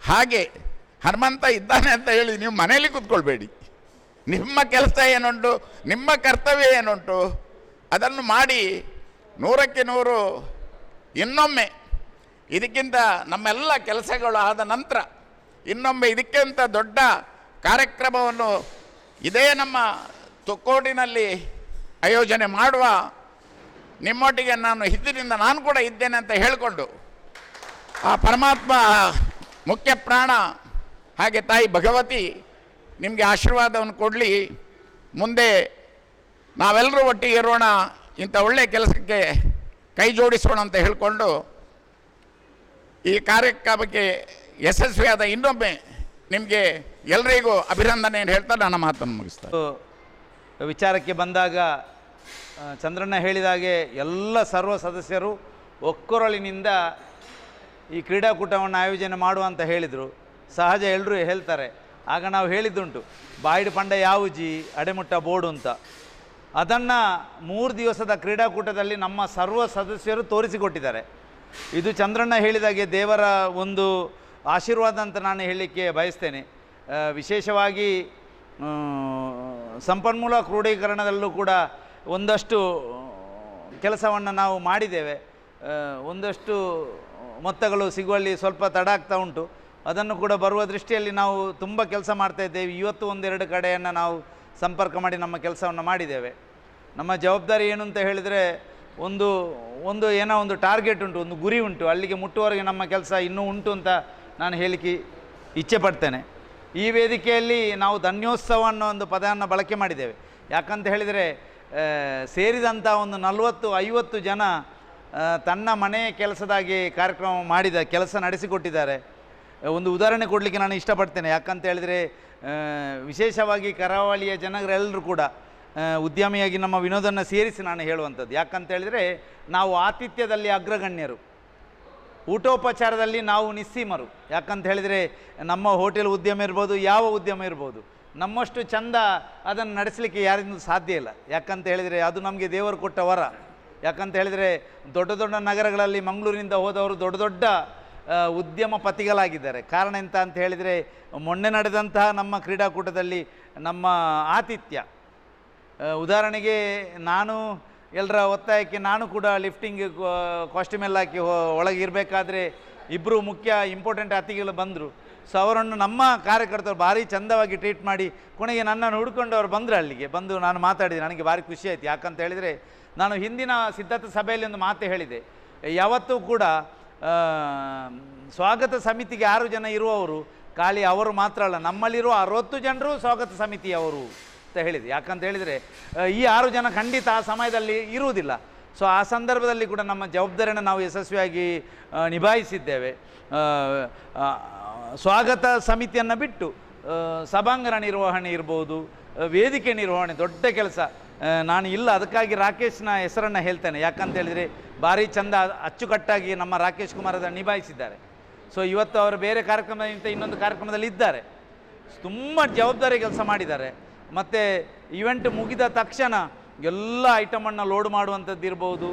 ಹಾಗೆ ಹನುಮಂತ ಇದ್ದಾನೆ ಅಂತ ಹೇಳಿ ನೀವು ಮನೆಯಲ್ಲಿ ಕೂತ್ಕೊಳ್ಬೇಡಿ. ನಿಮ್ಮ ಕೆಲಸ ಏನುಂಟು, ನಿಮ್ಮ ಕರ್ತವ್ಯ ಏನುಂಟು, ಅದನ್ನು ಮಾಡಿ ನೂರಕ್ಕೆ ನೂರು ಇನ್ನೊಮ್ಮೆ ಇದಕ್ಕಿಂತ ನಮ್ಮೆಲ್ಲ ಕೆಲಸಗಳು ಆದ ನಂತರ ಇನ್ನೊಮ್ಮೆ ಇದಕ್ಕಿಂತ ದೊಡ್ಡ ಕಾರ್ಯಕ್ರಮವನ್ನು ಇದೇ ನಮ್ಮ ತುಕ್ಕೋಟಿನಲ್ಲಿ ಆಯೋಜನೆ ಮಾಡುವ ನಿಮ್ಮೊಟ್ಟಿಗೆ ನಾನು ಹಿಂದಿನಿಂದ ನಾನು ಕೂಡ ಇದ್ದೇನೆ ಅಂತ ಹೇಳಿಕೊಂಡು ಆ ಪರಮಾತ್ಮ ಮುಖ್ಯ ಪ್ರಾಣ ಹಾಗೆ ತಾಯಿ ಭಗವತಿ ನಿಮಗೆ ಆಶೀರ್ವಾದವನ್ನು ಕೊಡಲಿ. ಮುಂದೆ ನಾವೆಲ್ಲರೂ ಒಟ್ಟಿಗೆ ಇರೋಣ. ಇಂಥ ಒಳ್ಳೆಯ ಕೆಲಸಕ್ಕೆ ಕೈ ಜೋಡಿಸೋಣ ಅಂತ ಹೇಳಿಕೊಂಡು ಈ ಕಾರ್ಯಕ್ರಮಕ್ಕೆ ಯಶಸ್ವಿಯಾದ ಇನ್ನೊಮ್ಮೆ ನಿಮಗೆ ಎಲ್ಲರಿಗೂ ಅಭಿನಂದನೆಯನ್ನು ಹೇಳ್ತಾ ನನ್ನ ಮಾತನ್ನು ಮುಗಿಸ್ತಾರೆ ವಿಚಾರಕ್ಕೆ ಬಂದಾಗ ಚಂದ್ರಣ್ಣ ಹೇಳಿದಾಗೆ ಎಲ್ಲ ಸರ್ವ ಸದಸ್ಯರು ಒಕ್ಕೊರಳಿನಿಂದ ಈ ಕ್ರೀಡಾಕೂಟವನ್ನು ಆಯೋಜನೆ ಮಾಡುವ ಅಂತ ಹೇಳಿದರು. ಸಹಜ ಎಲ್ಲರೂ ಹೇಳ್ತಾರೆ. ಆಗ ನಾವು ಹೇಳಿದ್ದುಂಟು, ಬಾಯಿಡ್ ಪಂಡ ಯಾವುಜಿ, ಅಡೆಮುಟ್ಟ ಬೋರ್ಡು ಅಂತ. ಅದನ್ನು ಮೂರು ದಿವಸದ ಕ್ರೀಡಾಕೂಟದಲ್ಲಿ ನಮ್ಮ ಸರ್ವ ಸದಸ್ಯರು ತೋರಿಸಿಕೊಟ್ಟಿದ್ದಾರೆ. ಇದು ಚಂದ್ರಣ್ಣ ಹೇಳಿದಾಗೆ ದೇವರ ಒಂದು ಆಶೀರ್ವಾದ ಅಂತ ನಾನು ಹೇಳಲಿಕ್ಕೆ ಬಯಸ್ತೇನೆ. ವಿಶೇಷವಾಗಿ ಸಂಪನ್ಮೂಲ ಕ್ರೋಢೀಕರಣದಲ್ಲೂ ಕೂಡ ಒಂದಷ್ಟು ಕೆಲಸವನ್ನು ನಾವು ಮಾಡಿದ್ದೇವೆ. ಒಂದಷ್ಟು ಮೊತ್ತಗಳು ಸಿಗುವಲ್ಲಿ ಸ್ವಲ್ಪ ತಡ ಆಗ್ತಾ ಉಂಟು. ಅದನ್ನು ಕೂಡ ಬರುವ ದೃಷ್ಟಿಯಲ್ಲಿ ನಾವು ತುಂಬ ಕೆಲಸ ಮಾಡ್ತಾ ಇದ್ದೇವೆ. ಇವತ್ತು ಒಂದೆರಡು ಕಡೆಯನ್ನು ನಾವು ಸಂಪರ್ಕ ಮಾಡಿ ನಮ್ಮ ಕೆಲಸವನ್ನು ಮಾಡಿದ್ದೇವೆ. ನಮ್ಮ ಜವಾಬ್ದಾರಿ ಏನು ಅಂತ ಹೇಳಿದರೆ, ಒಂದು ಒಂದು ಏನೋ ಒಂದು ಟಾರ್ಗೆಟ್ ಉಂಟು, ಒಂದು ಗುರಿ ಉಂಟು. ಅಲ್ಲಿಗೆ ಮುಟ್ಟುವವರೆಗೆ ನಮ್ಮ ಕೆಲಸ ಇನ್ನೂ ಉಂಟು ಅಂತ ನಾನು ಹೇಳಿಕೆ ಇಚ್ಛೆ ಪಡ್ತೇನೆ. ಈ ವೇದಿಕೆಯಲ್ಲಿ ನಾವು ಧನ್ಯೋತ್ಸವ ಅನ್ನೋ ಒಂದು ಪದವನ್ನು ಬಳಕೆ ಮಾಡಿದ್ದೇವೆ. ಯಾಕಂತ ಹೇಳಿದರೆ ಸೇರಿದಂಥ ಒಂದು ನಲವತ್ತು, ಐವತ್ತು ಜನ ತನ್ನ ಮನೆಯ ಕೆಲಸದಾಗಿ ಕಾರ್ಯಕ್ರಮ ಮಾಡಿದ, ಕೆಲಸ ನಡೆಸಿಕೊಟ್ಟಿದ್ದಾರೆ. ಒಂದು ಉದಾಹರಣೆ ಕೊಡಲಿಕ್ಕೆ ನಾನು ಇಷ್ಟಪಡ್ತೇನೆ. ಯಾಕಂತ ಹೇಳಿದರೆ ವಿಶೇಷವಾಗಿ ಕರಾವಳಿಯ ಜನಗಳೆಲ್ಲರೂ ಕೂಡ ಉದ್ಯಮಿಯಾಗಿ ನಮ್ಮ ವಿನೋದನ್ನು ಸೇರಿಸಿ ನಾನು ಹೇಳುವಂಥದ್ದು. ಯಾಕಂತ ಹೇಳಿದರೆ, ನಾವು ಆತಿಥ್ಯದಲ್ಲಿ ಅಗ್ರಗಣ್ಯರು. ಊಟೋಪಚಾರದಲ್ಲಿ ನಾವು ನಿಸ್ಸೀಮರು. ಯಾಕಂತ ಹೇಳಿದರೆ ನಮ್ಮ ಹೋಟೆಲ್ ಉದ್ಯಮ ಇರ್ಬೋದು, ಯಾವ ಉದ್ಯಮ ಇರ್ಬೋದು, ನಮ್ಮಷ್ಟು ಚಂದ ಅದನ್ನು ನಡೆಸಲಿಕ್ಕೆ ಯಾರಿಂದ ಸಾಧ್ಯ ಇಲ್ಲ. ಯಾಕಂತ ಹೇಳಿದರೆ ಅದು ನಮಗೆ ದೇವರು ಕೊಟ್ಟ ವರ. ಯಾಕಂತ ಹೇಳಿದರೆ ದೊಡ್ಡ ದೊಡ್ಡ ನಗರಗಳಲ್ಲಿ ಮಂಗಳೂರಿನಿಂದ ಹೋದವರು ದೊಡ್ಡ ದೊಡ್ಡ ಉದ್ಯಮ ಉದ್ಯಮಪತಿಗಳಾಗಿದ್ದಾರೆ ಕಾರಣ ಎಂತ ಅಂತ ಹೇಳಿದರೆ ಮೊನ್ನೆ ನಡೆದಂತಹ ನಮ್ಮ ಕ್ರೀಡಾಕೂಟದಲ್ಲಿ ನಮ್ಮ ಆತಿಥ್ಯ ಉದಾಹರಣೆಗೆ ನಾನು ಎಲ್ಲರ ಒತ್ತಾಯಕ್ಕೆ ನಾನು ಕೂಡ ಲಿಫ್ಟಿಂಗ್ ಕಾಸ್ಟ್ಯೂಮ್ ಎಲ್ಲ ಹಾಕಿ ಒಳಗಿರಬೇಕಾದ್ರೆ ಇಬ್ಬರು ಮುಖ್ಯ ಇಂಪಾರ್ಟೆಂಟ್ ಅತಿಥಿಗಳು ಬಂದರು. ಸೊ ಅವರನ್ನು ನಮ್ಮ ಕಾರ್ಯಕರ್ತರು ಭಾರಿ ಚಂದವಾಗಿ ಟ್ರೀಟ್ ಮಾಡಿ, ಕೊನೆಗೆ ನನ್ನನ್ನು ಹುಡ್ಕೊಂಡು ಅವರು ಬಂದರು ಅಲ್ಲಿಗೆ. ಬಂದು ನಾನು ಮಾತಾಡಿದೆ, ನನಗೆ ಭಾರಿ ಖುಷಿ ಆಯಿತು. ಯಾಕಂತ ಹೇಳಿದರೆ, ನಾನು ಹಿಂದಿನ ಸಿದ್ಧತಾ ಸಭೆಯಲ್ಲಿ ಒಂದು ಮಾತು ಹೇಳಿದೆ. ಯಾವತ್ತೂ ಕೂಡ ಸ್ವಾಗತ ಸಮಿತಿಗೆ ಆರು ಜನ ಇರುವವರು, ಖಾಲಿ ಅವರು ಮಾತ್ರ ಅಲ್ಲ, ನಮ್ಮಲ್ಲಿರುವ ಅರವತ್ತು ಜನರು ಸ್ವಾಗತ ಸಮಿತಿಯವರು. ಅಂತ ಹೇಳಿದೆ. ಯಾಕಂತ ಹೇಳಿದರೆ ಈ ಆರು ಜನ ಖಂಡಿತ ಆ ಸಮಯದಲ್ಲಿ ಇರುವುದಿಲ್ಲ. ಸೊ ಆ ಸಂದರ್ಭದಲ್ಲಿ ಕೂಡ ನಮ್ಮ ಜವಾಬ್ದಾರಿಯನ್ನು ನಾವು ಯಶಸ್ವಿಯಾಗಿ ನಿಭಾಯಿಸಿದ್ದೇವೆ. ಸ್ವಾಗತ ಸಮಿತಿಯನ್ನು ಬಿಟ್ಟು ಸಭಾಂಗಣ ನಿರ್ವಹಣೆ ಇರ್ಬೋದು ವೇದಿಕೆ ನಿರ್ವಹಣೆ ದೊಡ್ಡ ಕೆಲಸ. ನಾನು ಇಲ್ಲ, ಅದಕ್ಕಾಗಿ ರಾಕೇಶ್ನ ಹೆಸರನ್ನು ಹೇಳ್ತೇನೆ. ಯಾಕಂತ ಹೇಳಿದರೆ, ಭಾರಿ ಚಂದ ಅಚ್ಚುಕಟ್ಟಾಗಿ ನಮ್ಮ ರಾಕೇಶ್ ಕುಮಾರ್ ಅದನ್ನು ನಿಭಾಯಿಸಿದ್ದಾರೆ. ಸೊ ಇವತ್ತು ಅವರು ಬೇರೆ ಕಾರ್ಯಕ್ರಮದಿಂದ ಇನ್ನೊಂದು ಕಾರ್ಯಕ್ರಮದಲ್ಲಿ ಇದ್ದಾರೆ. ತುಂಬ ಜವಾಬ್ದಾರಿ ಕೆಲಸ ಮಾಡಿದ್ದಾರೆ. ಮತ್ತು ಇವೆಂಟ್ ಮುಗಿದ ತಕ್ಷಣ ಎಲ್ಲ ಐಟಮನ್ನು ಲೋಡ್ ಮಾಡುವಂಥದ್ದು ಇರ್ಬೋದು.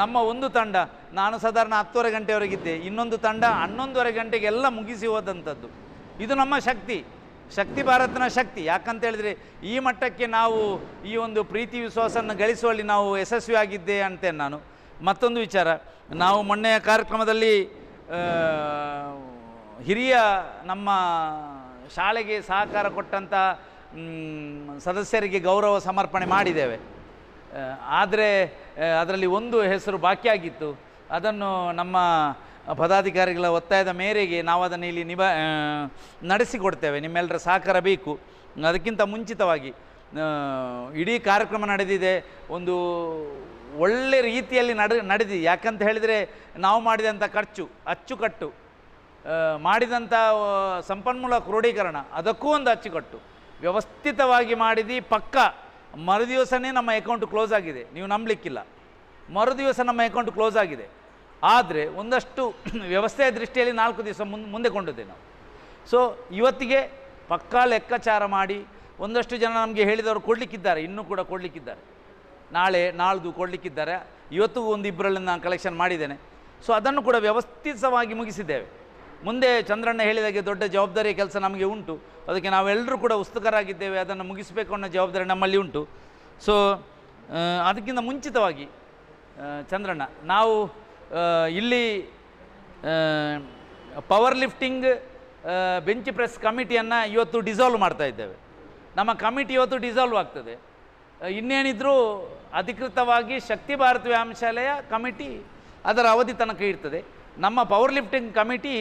ನಮ್ಮ ಒಂದು ತಂಡ, ನಾನು ಸಾಧಾರಣ ಹತ್ತುವರೆ ಗಂಟೆವರೆಗಿದ್ದೆ ಇನ್ನೊಂದು ತಂಡ ಹನ್ನೊಂದುವರೆ ಗಂಟೆಗೆಲ್ಲ ಮುಗಿಸಿ ಹೋದಂಥದ್ದು. ಇದು ನಮ್ಮ ಶಕ್ತಿ. ಶಕ್ತಿ ಭಾರತನ ಶಕ್ತಿ. ಯಾಕಂತ ಹೇಳಿದರೆ ಈ ಮಟ್ಟಕ್ಕೆ ನಾವು ಈ ಒಂದು ಪ್ರೀತಿ ವಿಶ್ವಾಸವನ್ನು ಗಳಿಸುವಲ್ಲಿ ನಾವು ಯಶಸ್ವಿಯಾಗಿದ್ದೆ ಅಂತೇನೆ ನಾನು. ಮತ್ತೊಂದು ವಿಚಾರ. ನಾವು ಮೊನ್ನೆಯ ಕಾರ್ಯಕ್ರಮದಲ್ಲಿ ಹಿರಿಯ ನಮ್ಮ ಶಾಲೆಗೆ ಸಹಕಾರ ಕೊಟ್ಟಂಥ ಸದಸ್ಯರಿಗೆ ಗೌರವ ಸಮರ್ಪಣೆ ಮಾಡಿದ್ದೇವೆ. ಆದರೆ ಅದರಲ್ಲಿ ಒಂದು ಹೆಸರು ಬಾಕಿಯಾಗಿತ್ತು ಅದನ್ನು ನಮ್ಮ ಪದಾಧಿಕಾರಿಗಳ ಒತ್ತಾಯದ ಮೇರೆಗೆ ನಾವು ಅದನ್ನು ಇಲ್ಲಿ ನಿಭಾ ನಡೆಸಿಕೊಡ್ತೇವೆ. ನಿಮ್ಮೆಲ್ಲರ ಸಹಕಾರ ಬೇಕು. ಅದಕ್ಕಿಂತ ಮುಂಚಿತವಾಗಿ ಇಡೀ ಕಾರ್ಯಕ್ರಮ ನಡೆದಿದೆ. ಒಂದು ಒಳ್ಳೆ ರೀತಿಯಲ್ಲಿ ನಡೆ ನಡೆದಿದೆ ಯಾಕಂತ ಹೇಳಿದರೆ ನಾವು ಮಾಡಿದಂಥ ಖರ್ಚು, ಅಚ್ಚುಕಟ್ಟು ಮಾಡಿದಂಥ ಸಂಪನ್ಮೂಲ ಕ್ರೋಢೀಕರಣ ಅದಕ್ಕೂ ಒಂದು ಅಚ್ಚುಕಟ್ಟು. ವ್ಯವಸ್ಥಿತವಾಗಿ ಮಾಡಿದಿ, ಪಕ್ಕ. ಮರುದಿವಸನೇ ನಮ್ಮ ಅಕೌಂಟ್ ಕ್ಲೋಸ್ ಆಗಿದೆ. ನೀವು ನಂಬಲಿಕ್ಕಿಲ್ಲ. ಮರುದಿವಸ ನಮ್ಮ ಅಕೌಂಟ್ ಕ್ಲೋಸ್ ಆಗಿದೆ. ಆದರೆ ಒಂದಷ್ಟು *clears throat* ವ್ಯವಸ್ಥೆಯ ದೃಷ್ಟಿಯಲ್ಲಿ ನಾಲ್ಕು ದಿವಸ ಮುಂದೆ ಮುಂದೆ ಕೊಂಡಿದ್ದೆ ನಾವು. ಸೊ ಇವತ್ತಿಗೆ ಪಕ್ಕಾ ಲೆಕ್ಕಾಚಾರ ಮಾಡಿ, ಒಂದಷ್ಟು ಜನ ನಮಗೆ ಹೇಳಿದವರು ಕೊಡಲಿಕ್ಕಿದ್ದಾರೆ, ಇನ್ನೂ ಕೂಡ ಕೊಡಲಿಕ್ಕಿದ್ದಾರೆ. ನಾಳೆ ನಾಳ್ದು ಕೊಡಲಿಕ್ಕಿದ್ದಾರೆ. ಇವತ್ತು ಒಂದು ಇಬ್ಬರಲ್ಲಿ ನಾನು ಕಲೆಕ್ಷನ್ ಮಾಡಿದ್ದೇನೆ. ಸೊ ಅದನ್ನು ಕೂಡ ವ್ಯವಸ್ಥಿತವಾಗಿ ಮುಗಿಸಿದ್ದೇವೆ. ಮುಂದೆ ಚಂದ್ರಣ್ಣ ಹೇಳಿದಾಗೆ ದೊಡ್ಡ ಜವಾಬ್ದಾರಿಯ ಕೆಲಸ ನಮಗೆ ಉಂಟು. ಅದಕ್ಕೆ ನಾವೆಲ್ಲರೂ ಕೂಡ ಉತ್ಸುಕರಾಗಿದ್ದೇವೆ ಅದನ್ನು ಮುಗಿಸಬೇಕು ಅನ್ನೋ ಜವಾಬ್ದಾರಿ ನಮ್ಮಲ್ಲಿ ಉಂಟು. ಸೊ ಅದಕ್ಕಿಂತ ಮುಂಚಿತವಾಗಿ ಚಂದ್ರಣ್ಣ, ನಾವು ಇಲ್ಲಿ ಪವರ್ ಲಿಫ್ಟಿಂಗ್ ಬೆಂಚ್ ಪ್ರೆಸ್ ಕಮಿಟಿಯನ್ನು ಇವತ್ತು ಡಿಸಾಲ್ವ್ ಮಾಡ್ತಾ ಇದ್ದೇವೆ. ನಮ್ಮ ಕಮಿಟಿ ಇವತ್ತು ಡಿಸಾಲ್ವ್ ಆಗ್ತದೆ. ಇನ್ನೇನಿದ್ರೂ ಅಧಿಕೃತವಾಗಿ ಶಕ್ತಿ ಭಾರತ ವ್ಯಾಯಾಮಶಾಲೆಯ ಕಮಿಟಿ ಅದರ ಅವಧಿ ತನಕ ಇರ್ತದೆ. ನಮ್ಮ ಪವರ್ ಲಿಫ್ಟಿಂಗ್ ಕಮಿಟಿ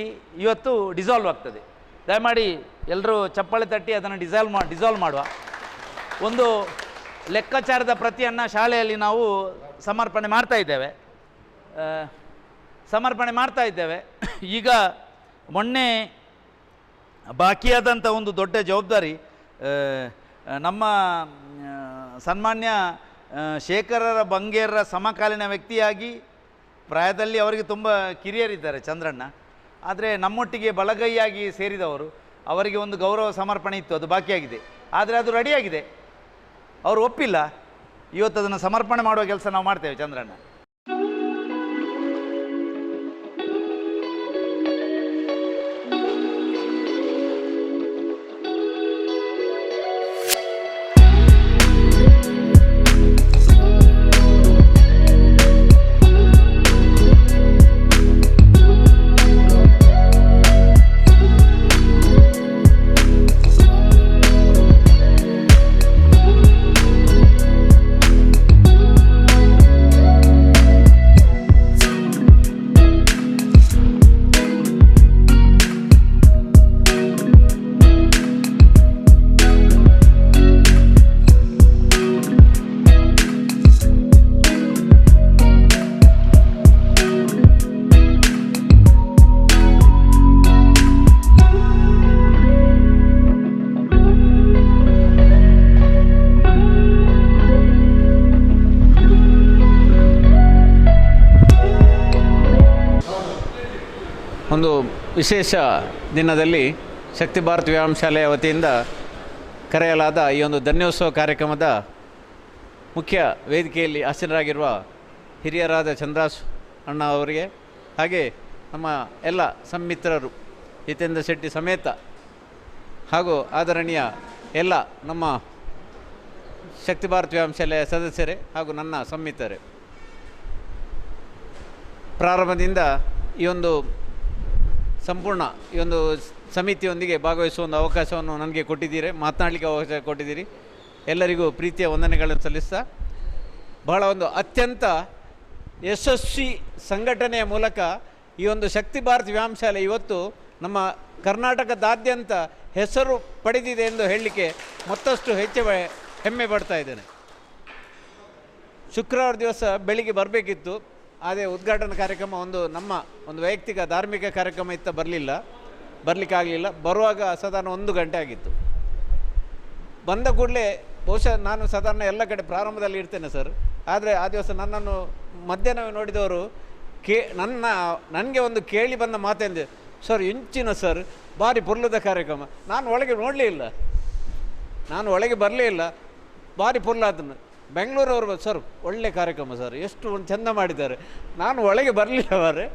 ಇವತ್ತು ಡಿಸಾಲ್ವ್ ಆಗ್ತದೆ. ದಯಮಾಡಿ ಎಲ್ಲರೂ ಚಪ್ಪಾಳೆ ತಟ್ಟಿ ಅದನ್ನು ಡಿಸಾಲ್ವ್ ಮಾ ಡಿಸಾಲ್ವ್ ಮಾಡುವ. ಒಂದು ಲೆಕ್ಕಾಚಾರದ ಪ್ರತಿಯನ್ನು ಶಾಲೆಯಲ್ಲಿ ನಾವು ಸಮರ್ಪಣೆ ಮಾಡ್ತಾ ಇದ್ದೇವೆ. ಸಮರ್ಪಣೆ ಮಾಡ್ತಾ ಇದ್ದೇವೆ. *coughs* ಈಗ ಮೊನ್ನೆ ಬಾಕಿಯಾದಂಥ ಒಂದು ದೊಡ್ಡ ಜವಾಬ್ದಾರಿ ನಮ್ಮ ಸನ್ಮಾನ್ಯ ಶೇಖರರ ಬಂಗೇರರ ಸಮಕಾಲೀನ ವ್ಯಕ್ತಿಯಾಗಿ ಪ್ರಾಯದಲ್ಲಿ ಅವರಿಗೆ ತುಂಬ ಕಿರಿಯರಿದ್ದಾರೆ ಚಂದ್ರಣ್ಣ. ಆದರೆ ನಮ್ಮೊಟ್ಟಿಗೆ ಬಲಗೈಯಾಗಿ ಸೇರಿದವರು, ಅವರಿಗೆ ಒಂದು ಗೌರವ ಸಮರ್ಪಣೆ ಇತ್ತು, ಅದು ಬಾಕಿಯಾಗಿದೆ ಆದರೆ ಅದು ರೆಡಿಯಾಗಿದೆ ಅವರು ಒಪ್ಪಿಲ್ಲ. ಇವತ್ತು ಅದನ್ನು ಸಮರ್ಪಣೆ ಮಾಡುವ ಕೆಲಸ ನಾವು ಮಾಡ್ತೇವೆ ಚಂದ್ರಣ್ಣ. ವಿಶೇಷ ದಿನದಲ್ಲಿ ಶಕ್ತಿ ಭಾರತ್ ವ್ಯಾಯಾಮ ಶಾಲೆಯ ವತಿಯಿಂದ ಕರೆಯಲಾದ ಈ ಒಂದು ಧನ್ಯೋತ್ಸವ ಕಾರ್ಯಕ್ರಮದ ಮುಖ್ಯ ವೇದಿಕೆಯಲ್ಲಿ ಆಸೀನರಾಗಿರುವ ಹಿರಿಯರಾದ ಚಂದ್ರಾಸ್ ಅಣ್ಣ ಅವರಿಗೆ ಹಾಗೆ ನಮ್ಮ ಎಲ್ಲ ಸಂಮಿತ್ರರು ಹಿತೇಂದ್ರ ಶೆಟ್ಟಿ ಸಮೇತ ಹಾಗೂ ಆದರಣೀಯ ಎಲ್ಲ ನಮ್ಮ ಶಕ್ತಿ ಭಾರತ್ ವ್ಯಾಯಾಮ ಶಾಲೆಯ ಸದಸ್ಯರೇ ಹಾಗೂ ನನ್ನ ಸಂಮಿತರೇ ಪ್ರಾರಂಭದಿಂದ ಈ ಒಂದು ಸಂಪೂರ್ಣ ಈ ಒಂದು ಸಮಿತಿಯೊಂದಿಗೆ ಭಾಗವಹಿಸುವ ಒಂದು ಅವಕಾಶವನ್ನು ನನಗೆ ಕೊಟ್ಟಿದ್ದೀರಿ, ಮಾತನಾಡಲಿಕ್ಕೆ ಅವಕಾಶ ಕೊಟ್ಟಿದ್ದೀರಿ. ಎಲ್ಲರಿಗೂ ಪ್ರೀತಿಯ ವಂದನೆಗಳನ್ನು ಸಲ್ಲಿಸ್ತಾ, ಬಹಳ ಒಂದು ಅತ್ಯಂತ ಯಶಸ್ವಿ ಸಂಘಟನೆಯ ಮೂಲಕ ಈ ಒಂದು ಶಕ್ತಿ ಭಾರತಿ ವ್ಯಾಯಾಮಶಾಲೆ ಇವತ್ತು ನಮ್ಮ ಕರ್ನಾಟಕದಾದ್ಯಂತ ಹೆಸರು ಪಡೆದಿದೆ ಎಂದು ಹೇಳಲಿಕ್ಕೆ ಮತ್ತಷ್ಟು ಹೆಚ್ಚು ಹೆಮ್ಮೆ ಪಡ್ತಾ ಇದ್ದೇನೆ. ಶುಕ್ರವಾರ ದಿವಸ ಬೆಳಿಗ್ಗೆ ಬರಬೇಕಿತ್ತು. ಆದರೆ ಉದ್ಘಾಟನಾ ಕಾರ್ಯಕ್ರಮ ಒಂದು ನಮ್ಮ ಒಂದು ವೈಯಕ್ತಿಕ ಧಾರ್ಮಿಕ ಕಾರ್ಯಕ್ರಮ ಇತ್ತ ಬರಲಿಲ್ಲ ಬರಲಿಕ್ಕಾಗಲಿಲ್ಲ ಬರುವಾಗ ಸಾಧಾರಣ ಒಂದು ಗಂಟೆ ಆಗಿತ್ತು. ಬಂದ ಕೂಡಲೇ ಬಹುಶಃ ನಾನು ಸಾಧಾರಣ ಎಲ್ಲ ಕಡೆ ಪ್ರಾರಂಭದಲ್ಲಿ ಇರ್ತೇನೆ ಸರ್. ಆದರೆ ಆ ದಿವಸ ನನ್ನನ್ನು ಮಧ್ಯಾಹ್ನವೇ ನೋಡಿದವರು ಕೇ, ನನ್ನ, ನನಗೆ ಒಂದು ಕೇಳಿ ಬಂದ ಮಾತೆಂದೆ ಸರ್, ಇಂಚಿನ ಸರ್, ಭಾರಿ ಪುರ್ಲದ ಕಾರ್ಯಕ್ರಮ. ನಾನು ಒಳಗೆ ನೋಡಲೇ ಇಲ್ಲ. ನಾನು ಒಳಗೆ ಬರಲೇ ಇಲ್ಲ. ಭಾರಿ ಪುರ್ಲಾದನು ಬೆಂಗಳೂರವರು ಸರ್ ಒಳ್ಳೆ ಕಾರ್ಯಕ್ರಮ ಸರ್, ಎಷ್ಟು ಒಂದು ಚೆಂದ ಮಾಡಿದ್ದಾರೆ. ನಾನು ಒಳಗೆ ಬರಲಿಲ್ಲ ಅವರೇ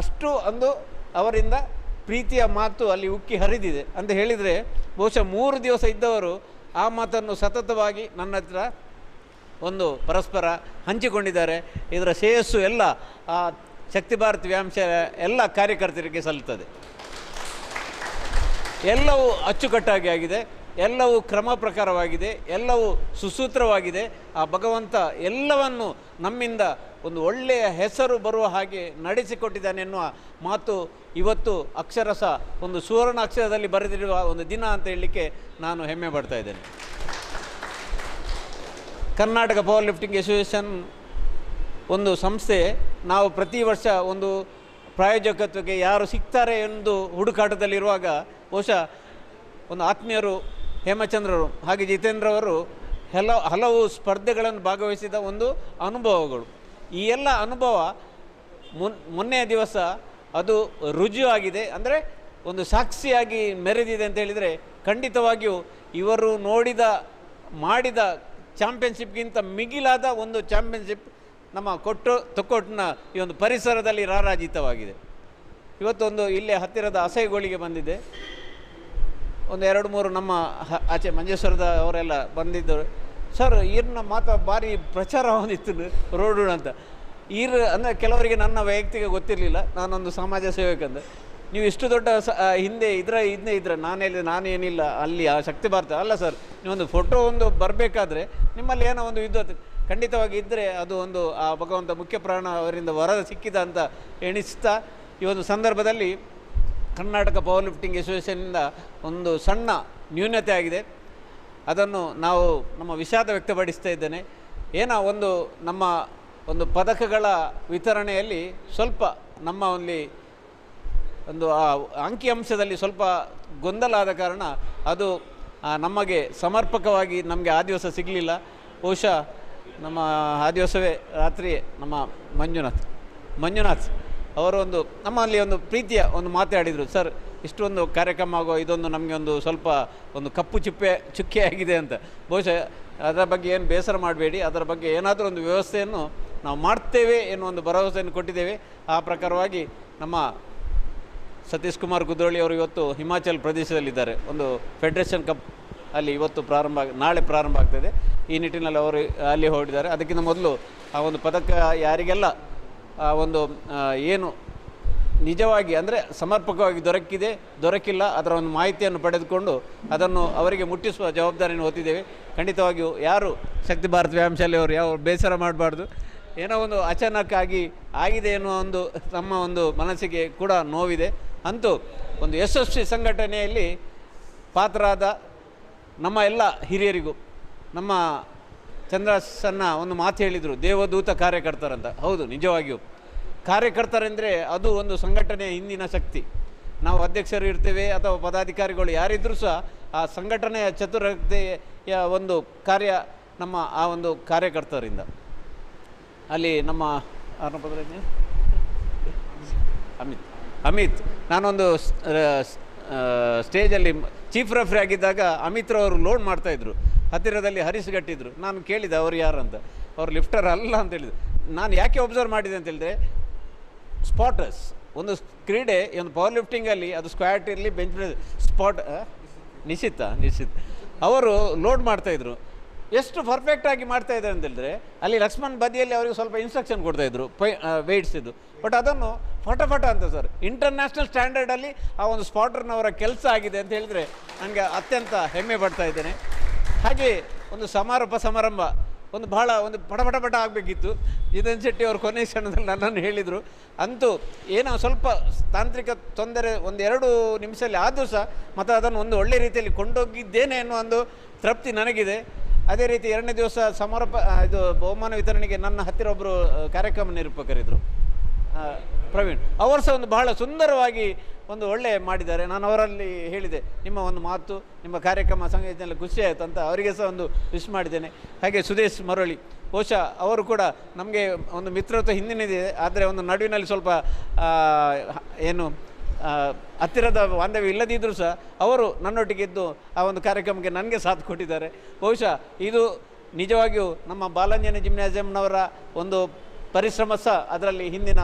ಅಷ್ಟು ಅಂದು ಅವರಿಂದ ಪ್ರೀತಿಯ ಮಾತು ಅಲ್ಲಿ ಉಕ್ಕಿ ಹರಿದಿದೆ. ಅಂತ ಹೇಳಿದರೆ ಬಹುಶಃ ಮೂರು ದಿವಸ ಇದ್ದವರು ಆ ಮಾತನ್ನು ಸತತವಾಗಿ ನನ್ನ ಹತ್ರ ಒಂದು ಪರಸ್ಪರ ಹಂಚಿಕೊಂಡಿದ್ದಾರೆ. ಇದರ ಶ್ರೇಯಸ್ಸು ಎಲ್ಲ ಆ ಶಕ್ತಿ ಭಾರತ್ ವ್ಯಾಂಶ ಎಲ್ಲ ಕಾರ್ಯಕರ್ತರಿಗೆ ಸಲ್ಲುತ್ತದೆ. ಎಲ್ಲವೂ ಅಚ್ಚುಕಟ್ಟಾಗಿ ಆಗಿದೆ. ಎಲ್ಲವೂ ಕ್ರಮ ಪ್ರಕಾರವಾಗಿದೆ ಎಲ್ಲವೂ ಸುಸೂತ್ರವಾಗಿದೆ. ಆ ಭಗವಂತ ಎಲ್ಲವನ್ನು ನಮ್ಮಿಂದ ಒಂದು ಒಳ್ಳೆಯ ಹೆಸರು ಬರುವ ಹಾಗೆ ನಡೆಸಿಕೊಟ್ಟಿದ್ದಾನೆ ಎನ್ನುವ ಮಾತು ಇವತ್ತು ಅಕ್ಷರಸ ಒಂದು ಸುವರ್ಣ ಅಕ್ಷರದಲ್ಲಿ ಬರೆದಿರುವ ಒಂದು ದಿನ ಅಂತ ಹೇಳಲಿಕ್ಕೆ ನಾನು ಹೆಮ್ಮೆ ಪಡ್ತಾ ಇದ್ದೇನೆ. ಕರ್ನಾಟಕ ಪವರ್ ಲಿಫ್ಟಿಂಗ್ ಅಸೋಸಿಯೇಷನ್ ಒಂದು ಸಂಸ್ಥೆ, ನಾವು ಪ್ರತಿ ವರ್ಷ ಒಂದು ಪ್ರಾಯೋಜಕತ್ವಕ್ಕೆ ಯಾರು ಸಿಗ್ತಾರೆ ಎಂದು ಹುಡುಕಾಟದಲ್ಲಿರುವಾಗ ಬಹುಶಃ ಒಂದು ಆತ್ಮೀಯರು ಹೇಮಚಂದ್ರರು, ಹಾಗೆ ಜಿತೇಂದ್ರವರು ಹಲ ಹಲವು ಸ್ಪರ್ಧೆಗಳನ್ನು ಭಾಗವಹಿಸಿದ ಒಂದು ಅನುಭವಗಳು. ಈ ಎಲ್ಲ ಅನುಭವ ಮುನ್, ಮೊನ್ನೆಯ ದಿವಸ ಅದು ರುಜು ಆಗಿದೆ. ಅಂದರೆ ಒಂದು ಸಾಕ್ಷಿಯಾಗಿ ಮೆರೆದಿದೆ ಅಂತ ಹೇಳಿದರೆ ಖಂಡಿತವಾಗಿಯೂ ಇವರು ನೋಡಿದ, ಮಾಡಿದ ಚಾಂಪಿಯನ್ಶಿಪ್ಗಿಂತ ಮಿಗಿಲಾದ ಒಂದು ಚಾಂಪಿಯನ್ಶಿಪ್ ನಮ್ಮ ಕೊಟ್ಟು, ತೊಕ್ಕೊಟ್ಟಿನ ಈ ಒಂದು ಪರಿಸರದಲ್ಲಿ ರಾರಾಜಿತವಾಗಿದೆ. ಇವತ್ತೊಂದು ಇಲ್ಲೇ ಹತ್ತಿರದ ಅಸೈಗೋಳಿಗೆ ಬಂದಿದೆ. ಒಂದು ಎರಡು ಮೂರು ನಮ್ಮ ಆಚೆ ಮಂಜೇಶ್ವರದ ಅವರೆಲ್ಲ ಬಂದಿದ್ದರು. ಸರ್ ಈರ್ನ ಮಾತ ಭಾರಿ ಪ್ರಚಾರ ಹೊಂದಿತ್ತು ರೋಡು ಅಂತ. ಈರ್ ಅಂದರೆ ಕೆಲವರಿಗೆ ನನ್ನ ವೈಯಕ್ತಿಕ ಗೊತ್ತಿರಲಿಲ್ಲ. ನಾನೊಂದು ಸಮಾಜ ಸೇವಕಂದ. ನೀವು ಇಷ್ಟು ದೊಡ್ಡ ಸ ಹಿಂದೆ ಇದ್ರೆ ಇದನ್ನೇ ಇದ್ರೆ. ನಾನು ಹೇಳಿದೆ ನಾನೇನಿಲ್ಲ ಅಲ್ಲಿ ಆ ಶಕ್ತಿ ಭಾರತ. ಅಲ್ಲ ಸರ್, ನೀವೊಂದು ಫೋಟೋ ಒಂದು ಬರಬೇಕಾದ್ರೆ ನಿಮ್ಮಲ್ಲಿ ಏನೋ ಒಂದು ವಿದ್ವತ್ ಖಂಡಿತವಾಗಿ ಇದ್ದರೆ ಅದು ಒಂದು, ಆ ಭಗವಂತ ಮುಖ್ಯ ಪ್ರಾಣ ಅವರಿಂದ ವರ ಸಿಕ್ಕಿದ ಅಂತ ಎಣಿಸ್ತಾ, ಈ ಒಂದು ಸಂದರ್ಭದಲ್ಲಿ ಕರ್ನಾಟಕ ಪವರ್ ಲಿಫ್ಟಿಂಗ್ ಅಸೋಸಿಯೇಷನಿಂದ ಒಂದು ಸಣ್ಣ ನ್ಯೂನತೆ ಆಗಿದೆ. ಅದನ್ನು ನಾವು ನಮ್ಮ ವಿಷಾದ ವ್ಯಕ್ತಪಡಿಸ್ತಾ ಇದ್ದೇನೆ. ಏನೋ ಒಂದು ನಮ್ಮ ಒಂದು ಪದಕಗಳ ವಿತರಣೆಯಲ್ಲಿ ಸ್ವಲ್ಪ ನಮ್ಮ ಒಂದು ಒಂದು ಆ ಅಂಕಿಅಂಶದಲ್ಲಿ ಸ್ವಲ್ಪ ಗೊಂದಲ ಆದ ಕಾರಣ ಅದು ನಮಗೆ ಸಮರ್ಪಕವಾಗಿ ನಮಗೆ ಆ ದಿವಸ ಸಿಗಲಿಲ್ಲ. ಬಹುಶಃ ನಮ್ಮ ಆ ದಿವಸವೇ ರಾತ್ರಿ ನಮ್ಮ ಮಂಜುನಾಥ್ ಮಂಜುನಾಥ್. ಅವರು ಒಂದು ನಮ್ಮಲ್ಲಿ ಒಂದು ಪ್ರೀತಿಯ ಒಂದು ಮಾತಾಡಿದರು, ಸರ್, ಇಷ್ಟೊಂದು ಕಾರ್ಯಕ್ರಮ ಆಗೋ ಇದೊಂದು ನಮಗೆ ಒಂದು ಸ್ವಲ್ಪ ಒಂದು ಕಪ್ಪು ಚಿಪ್ಪೆ, ಚುಕ್ಕೆ ಆಗಿದೆ ಅಂತ. ಬಹುಶಃ ಅದರ ಬಗ್ಗೆ ಏನು ಬೇಸರ ಮಾಡಬೇಡಿ, ಅದರ ಬಗ್ಗೆ ಏನಾದರೂ ಒಂದು ವ್ಯವಸ್ಥೆಯನ್ನು ನಾವು ಮಾಡ್ತೇವೆ ಎನ್ನುವ ಒಂದು ಭರವಸೆಯನ್ನು ಕೊಟ್ಟಿದ್ದೇವೆ. ಆ ಪ್ರಕಾರವಾಗಿ ನಮ್ಮ ಸತೀಶ್ ಕುಮಾರ್ ಕುದ್ರೋಳಿ ಅವರು ಇವತ್ತು ಹಿಮಾಚಲ್ ಪ್ರದೇಶದಲ್ಲಿದ್ದಾರೆ. ಒಂದು ಫೆಡರೇಷನ್ ಕಪ್ ಅಲ್ಲಿ ಇವತ್ತು ಪ್ರಾರಂಭ ನಾಳೆ ಪ್ರಾರಂಭ ಆಗ್ತದೆ. ಈ ನಿಟ್ಟಿನಲ್ಲಿ ಅವರು ಅಲ್ಲಿ ಹೊರಟಿದ್ದಾರೆ ಅದಕ್ಕಿಂತ ಮೊದಲು ಆ ಒಂದು ಪದಕ ಯಾರಿಗೆಲ್ಲ ಒಂದು ಏನು ನಿಜವಾಗಿ ಅಂದರೆ ಸಮರ್ಪಕವಾಗಿ ದೊರಕಿದೆ, ದೊರಕಿಲ್ಲ ಅದರ ಒಂದು ಮಾಹಿತಿಯನ್ನು ಪಡೆದುಕೊಂಡು ಅದನ್ನು ಅವರಿಗೆ ಮುಟ್ಟಿಸುವ ಜವಾಬ್ದಾರಿಯನ್ನು ಹೊತ್ತಿದ್ದೇವೆ. ಖಂಡಿತವಾಗಿಯೂ ಯಾರು ಶಕ್ತಿ ಭಾರತ ವ್ಯಾಯಾಮಶಾಲೆಯವರು ಯಾವ ಬೇಸರ ಮಾಡಬಾರ್ದು. ಏನೋ ಒಂದು ಅಚಾನಕ್ಕಾಗಿ ಆಗಿದೆ ಎನ್ನುವ ಒಂದು ನಮ್ಮ ಒಂದು ಮನಸ್ಸಿಗೆ ಕೂಡ ನೋವಿದೆ. ಅಂತೂ ಒಂದು ಯಶಸ್ವಿ ಸಂಘಟನೆಯಲ್ಲಿ ಪಾತ್ರರಾದ ನಮ್ಮ ಎಲ್ಲ ಹಿರಿಯರಿಗೂ, ನಮ್ಮ ಚಂದ್ರಸನ್ನ ಒಂದು ಮಾತು ಹೇಳಿದರು, ದೇವದೂತ ಕಾರ್ಯಕರ್ತರಂತ. ಹೌದು, ನಿಜವಾಗಿಯೂ. ಕಾರ್ಯಕರ್ತರೆಂದರೆ ಅದು ಒಂದು ಸಂಘಟನೆಯ ಹಿಂದಿನ ಶಕ್ತಿ. ನಾವು ಅಧ್ಯಕ್ಷರು ಇರ್ತೇವೆ ಅಥವಾ ಪದಾಧಿಕಾರಿಗಳು ಯಾರಿದ್ದರೂ ಸಹ ಆ ಸಂಘಟನೆಯ ಚತುರತೆಯ ಒಂದು ಕಾರ್ಯ ನಮ್ಮ ಆ ಒಂದು ಕಾರ್ಯಕರ್ತರಿಂದ. ಅಲ್ಲಿ ನಮ್ಮ ಅಮಿತ್. ಅಮಿತ್. ನಾನೊಂದು ಸ್ಟೇಜಲ್ಲಿ ಚೀಫ್ ರೆಫ್ರಿ ಆಗಿದ್ದಾಗ ಅಮಿತ್ರವರು ಲೋನ್ ಮಾಡ್ತಾಯಿದ್ರು ಹತ್ತಿರದಲ್ಲಿ ಹರೀಶ್ ಗಟ್ಟಿದ್ರು ನಾನು ಕೇಳಿದೆ, ಅವರು ಯಾರು? ಅಂತ. ಅವ್ರು ಲಿಫ್ಟರ್ ಅಲ್ಲ ಅಂತ ಹೇಳಿದ್ರು. ನಾನು ಯಾಕೆ ಒಬ್ಸರ್ವ್ ಮಾಡಿದೆ ಅಂತ ಹೇಳಿದ್ರೆ ಸ್ಪಾಟರ್ಸ್ ಒಂದು ಕ್ರೀಡೆ, ಒಂದು ಪವರ್ ಲಿಫ್ಟಿಂಗಲ್ಲಿ ಅದು ಸ್ಕ್ವಾಟ್ ಇರಲಿ ಬೆಂಚ್ ಸ್ಪಾಟ್ ನಿಶ್ಚಿತ ನಿಶ್ಚಿತ ಅವರು ಲೋಡ್ ಮಾಡ್ತಾಯಿದ್ರು ಎಷ್ಟು ಪರ್ಫೆಕ್ಟಾಗಿ ಮಾಡ್ತಾಯಿದ್ದಾರೆ ಅಂತ ಹೇಳಿದ್ರೆ, ಅಲ್ಲಿ ಲಕ್ಷ್ಮಣ್ ಬದಿಯಲ್ಲಿ ಅವರಿಗೆ ಸ್ವಲ್ಪ ಇನ್ಸ್ಟ್ರಕ್ಷನ್ ಕೊಡ್ತಾಯಿದ್ರು ಪೈ ವೆಯ್ಟ್ಸಿದ್ದು ಬಟ್ ಅದನ್ನು ಫಟಫಟ ಫಟ ಅಂತ ಸರ್ ಇಂಟರ್ನ್ಯಾಷನಲ್ ಸ್ಟ್ಯಾಂಡರ್ಡಲ್ಲಿ ಆ ಒಂದು ಸ್ಪಾಟರ್ನವರ ಕೆಲಸ ಆಗಿದೆ ಅಂತ ಹೇಳಿದರೆ ನನಗೆ ಅತ್ಯಂತ ಹೆಮ್ಮೆ ಪಡ್ತಾ ಇದ್ದೇನೆ. ಹಾಗೆ ಒಂದು ಸಮಾರೋಪ ಸಮಾರಂಭ, ಒಂದು ಬಹಳ ಒಂದು ಪಟಪಟ ಪಟ ಆಗಬೇಕಿತ್ತು. ಜಿತನ್ ಶೆಟ್ಟಿ ಅವರು ಕೊನೆ ಕ್ಷಣದಲ್ಲಿ ನನ್ನನ್ನು ಹೇಳಿದರು. ಅಂತೂ ಏನೋ ಸ್ವಲ್ಪ ತಾಂತ್ರಿಕ ತೊಂದರೆ ಒಂದು ಎರಡು ನಿಮಿಷದಲ್ಲಿ ಆದರೂ ಸಹ ಮತ್ತು ಅದನ್ನು ಒಂದು ಒಳ್ಳೆ ರೀತಿಯಲ್ಲಿ ಕೊಂಡೋಗಿದ್ದೇನೆ ಅನ್ನೋ ಒಂದು ತೃಪ್ತಿ ನನಗಿದೆ. ಅದೇ ರೀತಿ ಎರಡನೇ ದಿವಸ ಸಮಾರೋಪ ಇದು ಬಹುಮಾನ ವಿತರಣೆಗೆ ನನ್ನ ಹತ್ತಿರ ಒಬ್ಬರು ಕಾರ್ಯಕ್ರಮ ನಿರೂಪಕರಿದ್ದರು ಪ್ರವೀಣ್, ಅವರು ಸಹ ಒಂದು ಬಹಳ ಸುಂದರವಾಗಿ ಒಂದು ಒಳ್ಳೆ ಮಾಡಿದ್ದಾರೆ. ನಾನು ಅವರಲ್ಲಿ ಹೇಳಿದೆ, ನಿಮ್ಮ ಒಂದು ಮಾತು, ನಿಮ್ಮ ಕಾರ್ಯಕ್ರಮ ಸಂಗೀತದಲ್ಲಿ ಖುಷಿ ಆಯಿತು ಅಂತ ಅವರಿಗೆ ಸಹ ಒಂದು ವಿಶ್ ಮಾಡಿದ್ದೇನೆ. ಹಾಗೆ ಸುದೇಶ್ ಮರಳಿ, ಬಹುಶಃ ಅವರು ಕೂಡ ನಮಗೆ ಒಂದು ಮಿತ್ರತ್ವ ಹಿಂದಿನಿದೆ, ಆದರೆ ಒಂದು ನಡುವಿನಲ್ಲಿ ಸ್ವಲ್ಪ ಏನು ಹತ್ತಿರದ ಬಾಂಧವ್ಯ ಇಲ್ಲದಿದ್ದರೂ ಸಹ ಅವರು ನನ್ನೊಟ್ಟಿಗೆ ಇದ್ದು ಆ ಒಂದು ಕಾರ್ಯಕ್ರಮಕ್ಕೆ ನನಗೆ ಸಾಥ್ ಕೊಟ್ಟಿದ್ದಾರೆ. ಬಹುಶಃ ಇದು ನಿಜವಾಗಿಯೂ ನಮ್ಮ ಬಾಲಂಜನ ಜಿಮ್ನಾಸಿಯಂನವರ ಒಂದು ಪರಿಶ್ರಮ ಸಹ ಅದರಲ್ಲಿ ಹಿಂದಿನ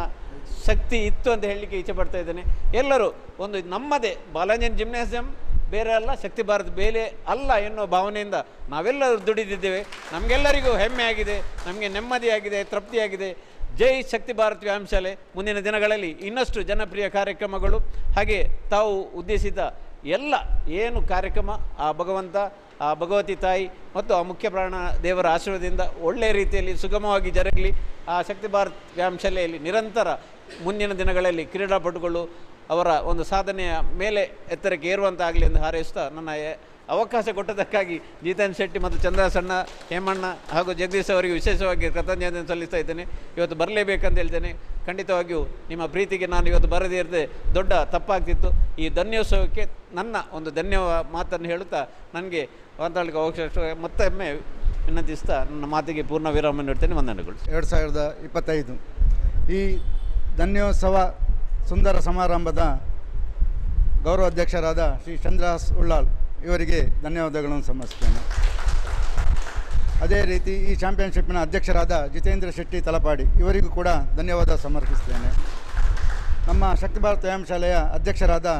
ಶಕ್ತಿ ಇತ್ತು ಅಂತ ಹೇಳಲಿಕ್ಕೆ ಇಚ್ಛೆ ಪಡ್ತಾ ಇದ್ದೇನೆ. ಎಲ್ಲರೂ ಒಂದು ನಮ್ಮದೇ ಬಾಲಂಜನ್ ಜಿಮ್ನಾಸಿಯಂ ಬೇರೆ ಅಲ್ಲ, ಶಕ್ತಿ ಭಾರತ್ ಬೇರೆ ಅಲ್ಲ ಎನ್ನುವ ಭಾವನೆಯಿಂದ ನಾವೆಲ್ಲರೂ ದುಡಿದಿದ್ದೇವೆ. ನಮಗೆಲ್ಲರಿಗೂ ಹೆಮ್ಮೆ ಆಗಿದೆ, ನಮಗೆ ನೆಮ್ಮದಿಯಾಗಿದೆ ತೃಪ್ತಿಯಾಗಿದೆ ಜೈ ಶಕ್ತಿ ಭಾರತ್ ವ್ಯಾಯಾಮ ಶಾಲೆ ಮುಂದಿನ ದಿನಗಳಲ್ಲಿ ಇನ್ನಷ್ಟು ಜನಪ್ರಿಯ ಕಾರ್ಯಕ್ರಮಗಳು. ಹಾಗೆ ತಾವು ಉದ್ದೇಶಿತ ಎಲ್ಲ ಏನು ಕಾರ್ಯಕ್ರಮ, ಆ ಭಗವಂತ, ಆ ಭಗವತಿ ತಾಯಿ ಮತ್ತು ಆ ಮುಖ್ಯ ಪ್ರಾಣ ದೇವರ ಆಶೀರ್ವಾದದಿಂದ ಒಳ್ಳೆಯ ರೀತಿಯಲ್ಲಿ ಸುಗಮವಾಗಿ ಜರಗಲಿ. ಆ ಶಕ್ತಿ ಭಾರತ್ ವ್ಯಾಯಾಮ ಶಾಲೆಯಲ್ಲಿ ನಿರಂತರ ಮುಂದಿನ ದಿನಗಳಲ್ಲಿ ಕ್ರೀಡಾಪಟುಗಳು ಅವರ ಒಂದು ಸಾಧನೆಯ ಮೇಲೆ ಎತ್ತರಕ್ಕೆ ಏರುವಂತಾಗಲಿ ಎಂದು ಹಾರೈಸ್ತಾ ನನ್ನ ಅವಕಾಶ ಕೊಟ್ಟದಕ್ಕಾಗಿ ಜೀತನ್ ಶೆಟ್ಟಿ ಮತ್ತು ಚಂದ್ರ ಸಣ್ಣ ಹೇಮಣ್ಣ ಹಾಗೂ ಜಗದೀಶ್ ಅವರಿಗೆ ವಿಶೇಷವಾಗಿ ಕೃತಜ್ಞತೆ ಸಲ್ಲಿಸ್ತಾ ಇದ್ದೇನೆ. ಇವತ್ತು ಬರಲೇಬೇಕಂತ ಹೇಳ್ತೇನೆ. ಖಂಡಿತವಾಗಿಯೂ ನಿಮ್ಮ ಪ್ರೀತಿಗೆ ನಾನು ಇವತ್ತು ಬರದೇ ಇರದೆ ದೊಡ್ಡ ತಪ್ಪಾಗ್ತಿತ್ತು. ಈ ಧನ್ಯೋತ್ಸವಕ್ಕೆ ನನ್ನ ಒಂದು ಧನ್ಯವಾದ ಮಾತನ್ನು ಹೇಳುತ್ತಾ ನನಗೆ ಮಾತಾಡಲಿಕ್ಕೆ ಅವಕಾಶ ಮತ್ತೊಮ್ಮೆ ವಿನಂತಿಸ್ತಾ ನನ್ನ ಮಾತಿಗೆ ಪೂರ್ಣ ವಿರಾಮ ನೀಡ್ತೇನೆ. ವಂದನೆಗಳು. ಎರಡು ಸಾವಿರದ ಇಪ್ಪತ್ತೈದು ಈ ಧನ್ಯೋತ್ಸವ ಸುಂದರ ಸಮಾರಂಭದ ಗೌರವಾಧ್ಯಕ್ಷರಾದ ಶ್ರೀ ಚಂದ್ರಾಸ್ ಉಳ್ಳಾಲ್ ಇವರಿಗೆ ಧನ್ಯವಾದಗಳನ್ನು ಸಮರ್ಸ್ತೇನೆ ಅದೇ ರೀತಿ ಈ ಚಾಂಪಿಯನ್ಶಿಪ್ನ ಅಧ್ಯಕ್ಷರಾದ ಜಿತೇಂದ್ರ ಶೆಟ್ಟಿ ತಲಪಾಡಿ ಇವರಿಗೂ ಕೂಡ ಧನ್ಯವಾದ ಸಮರ್ಪಿಸ್ತೇನೆ ನಮ್ಮ ಶಕ್ತಿ ಭಾರತ ವ್ಯಾಯಾಮ ಶಾಲೆಯ ಅಧ್ಯಕ್ಷರಾದ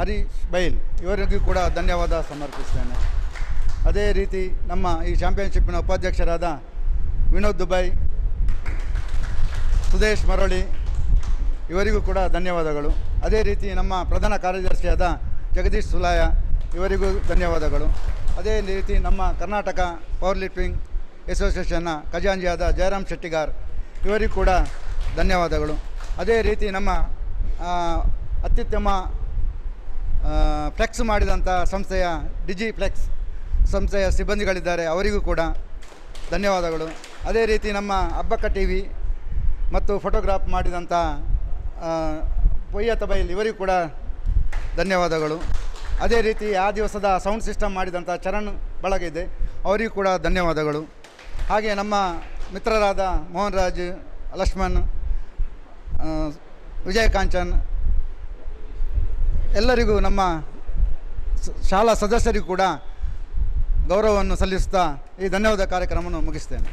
ಹರೀಶ್ ಬೈಲ್ ಇವರಿಗೂ ಕೂಡ ಧನ್ಯವಾದ ಸಮರ್ಪಿಸ್ತೇನೆ ಅದೇ ರೀತಿ ನಮ್ಮ ಈ ಚಾಂಪಿಯನ್ಶಿಪ್ನ ಉಪಾಧ್ಯಕ್ಷರಾದ ವಿನೋದ್ ದುಬೈ, ಸುದೇಶ್ ಮರಳಿ ಇವರಿಗೂ ಕೂಡ ಧನ್ಯವಾದಗಳು. ಅದೇ ರೀತಿ ನಮ್ಮ ಪ್ರಧಾನ ಕಾರ್ಯದರ್ಶಿಯಾದ ಜಗದೀಶ್ ಸುಲಾಯ ಇವರಿಗೂ ಧನ್ಯವಾದಗಳು. ಅದೇ ರೀತಿ ನಮ್ಮ ಕರ್ನಾಟಕ ಪವರ್ ಲಿಫ್ಟಿಂಗ್ ಅಸೋಸಿಯೇಷನ್ನ ಖಜಾಂಜಿಯಾದ ಜಯರಾಮ್ ಶೆಟ್ಟಿಗಾರ್ ಇವರಿಗೂ ಕೂಡ ಧನ್ಯವಾದಗಳು. ಅದೇ ರೀತಿ ನಮ್ಮ ಅತ್ಯುತ್ತಮ ಫ್ಲೆಕ್ಸ್ ಮಾಡಿದಂಥ ಸಂಸ್ಥೆಯ ಡಿಜಿ ಫ್ಲೆಕ್ಸ್ ಸಂಸ್ಥೆಯ ಸಿಬ್ಬಂದಿಗಳಿದ್ದಾರೆ, ಅವರಿಗೂ ಕೂಡ ಧನ್ಯವಾದಗಳು. ಅದೇ ರೀತಿ ನಮ್ಮ ಹಬ್ಬಕ್ಕ ಟಿ ವಿ ಮತ್ತು ಫೋಟೋಗ್ರಾಫ್ ಮಾಡಿದಂಥ ಪೊಯ್ಯ ತಬೈಲ್ ಇವರಿಗೂ ಕೂಡ ಧನ್ಯವಾದಗಳು. ಅದೇ ರೀತಿ ಆ ದಿವಸದ ಸೌಂಡ್ ಸಿಸ್ಟಮ್ ಮಾಡಿದಂಥ ಚರಣ್ ಬಳಗ ಇದೆ ಅವರಿಗೂ ಕೂಡ ಧನ್ಯವಾದಗಳು. ಹಾಗೆ ನಮ್ಮ ಮಿತ್ರರಾದ ಮೋಹನ್ ರಾಜ್ ಲಕ್ಷ್ಮಣ್ ವಿಜಯ ಕಾಂಚನ್, ಎಲ್ಲರಿಗೂ ನಮ್ಮ ಶಾಲಾ ಸದಸ್ಯರಿಗೂ ಕೂಡ ಗೌರವವನ್ನು ಸಲ್ಲಿಸುತ್ತಾ ಈ ಧನ್ಯವಾದ ಕಾರ್ಯಕ್ರಮವನ್ನು ಮುಗಿಸ್ತೇನೆ.